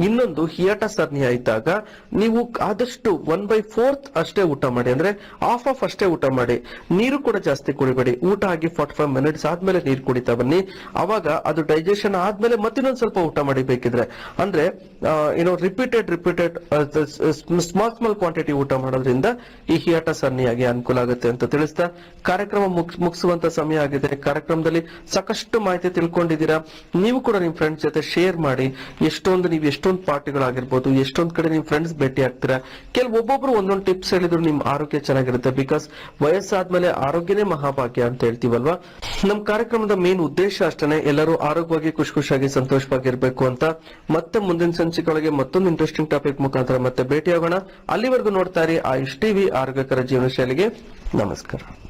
ಇನ್ನೊಂದು ಹಿಯಾಟಸ್ ಹರ್ನಿಯಾ ಇದ್ದಾಗ ನೀವು ಆದಷ್ಟು ಒನ್ ಬೈ ಫೋರ್ತ್ ಅಷ್ಟೇ ಊಟ ಮಾಡಿ, ಅಂದ್ರೆ ಹಾಫ್ ಆಫ್ ಅಷ್ಟೇ ಊಟ ಮಾಡಿ. ನೀರು ಕೂಡ ಜಾಸ್ತಿ ಕುಡಿಬೇಡಿ. ಊಟ ಆಗಿ ಫಾರ್ಟಿ ಫೈವ್ ಮಿನಿಟ್ಸ್ ಆದ್ಮೇಲೆ ನೀರು ಕುಡಿತಾ ಬನ್ನಿ. ಅವಾಗ ಅದು ಡೈಜೆಷನ್ ಆದ್ಮೇಲೆ ಮತ್ತಿನ್ನೊಂದು ಸ್ವಲ್ಪ ಊಟ ಮಾಡಿ ಬೇಕಿದ್ರೆ. ಅಂದ್ರೆ ಏನೋ repeated repeated small small quantity ಊಟ ಮಾಡೋದ್ರಿಂದ ಈ ಹಿಯಾಟಸ್ ಹರ್ನಿಯಾಗಿ ಅನುಕೂಲ ಆಗುತ್ತೆ ಅಂತ ತಿಳಿಸ್ತಾ. ಕಾರ್ಯಕ್ರಮ ಮುಗ್ಸ್- ಮುಗಿಸುವಂತ ಸಮಯ ಆಗಿದೆ. ಕಾರ್ಯಕ್ರಮದಲ್ಲಿ ಸಾಕಷ್ಟು ಮಾಹಿತಿ ತಿಳ್ಕೊಂಡಿದ್ದೀರಾ. ನೀವು ಕೂಡ ನಿಮ್ ಫ್ರೆಂಡ್ಸ್ ಜೊತೆ ಶೇರ್ ಮಾಡಿ, ಎಷ್ಟೊಂದು ನೀವು ಎಷ್ಟೊಂದು ಪಾರ್ಟಿಗಳಾಗಿರ್ಬೋದು ಎಷ್ಟೊಂದು ಕಡೆ ನಿಮ್ ಫ್ರೆಂಡ್ಸ್ ಭೇಟಿ ಆಗ್ತೀರಾ ಕೆಲವು ಒಬ್ಬೊಬ್ರು ಒಂದೊಂದು ಟಿಪ್ಸ್ ಹೇಳಿದ್ರು ನಿಮ್ ಆರೋಗ್ಯ ಚೆನ್ನಾಗಿರುತ್ತೆ ಬಿಕಾಸ್ ವಯಸ್ಸಾದ್ಮೇಲೆ ಆರೋಗ್ಯನೇ ಮಹಾಭಾಗ್ಯ ಅಂತ ಹೇಳ್ತೀವಲ್ವಾ? ನಮ್ ಕಾರ್ಯಕ್ರಮದ ಮೇನ್ ಉದ್ದೇಶ ಅಷ್ಟೇ ಎಲ್ಲರೂ ಆರೋಗ್ಯವಾಗಿ ಖುಷಿ ಖುಷಿಯಾಗಿ ಸಂತೋಷವಾಗಿರ್ಬೇಕು ಅಂತ. ಮತ್ತೆ ಮುಂದಿನ ಸಂಚಿಕೆಯೊಳಗೆ ಮತ್ತೊಂದು ಇಂಟ್ರೆಸ್ಟಿಂಗ್ ಟಾಪಿಕ್ ಮುಖಾಂತರ ಮತ್ತೆ ಭೇಟಿಯಾಗೋಣ. ಅಲ್ಲಿವರೆಗೂ ನೋಡ್ತಾ ಇರಿ ಆಯುಷ್ ಟಿವಿ ಆರೋಗ್ಯಕರ ಜೀವನ ಶೈಲಿಗೆ ನಮಸ್ಕಾರ.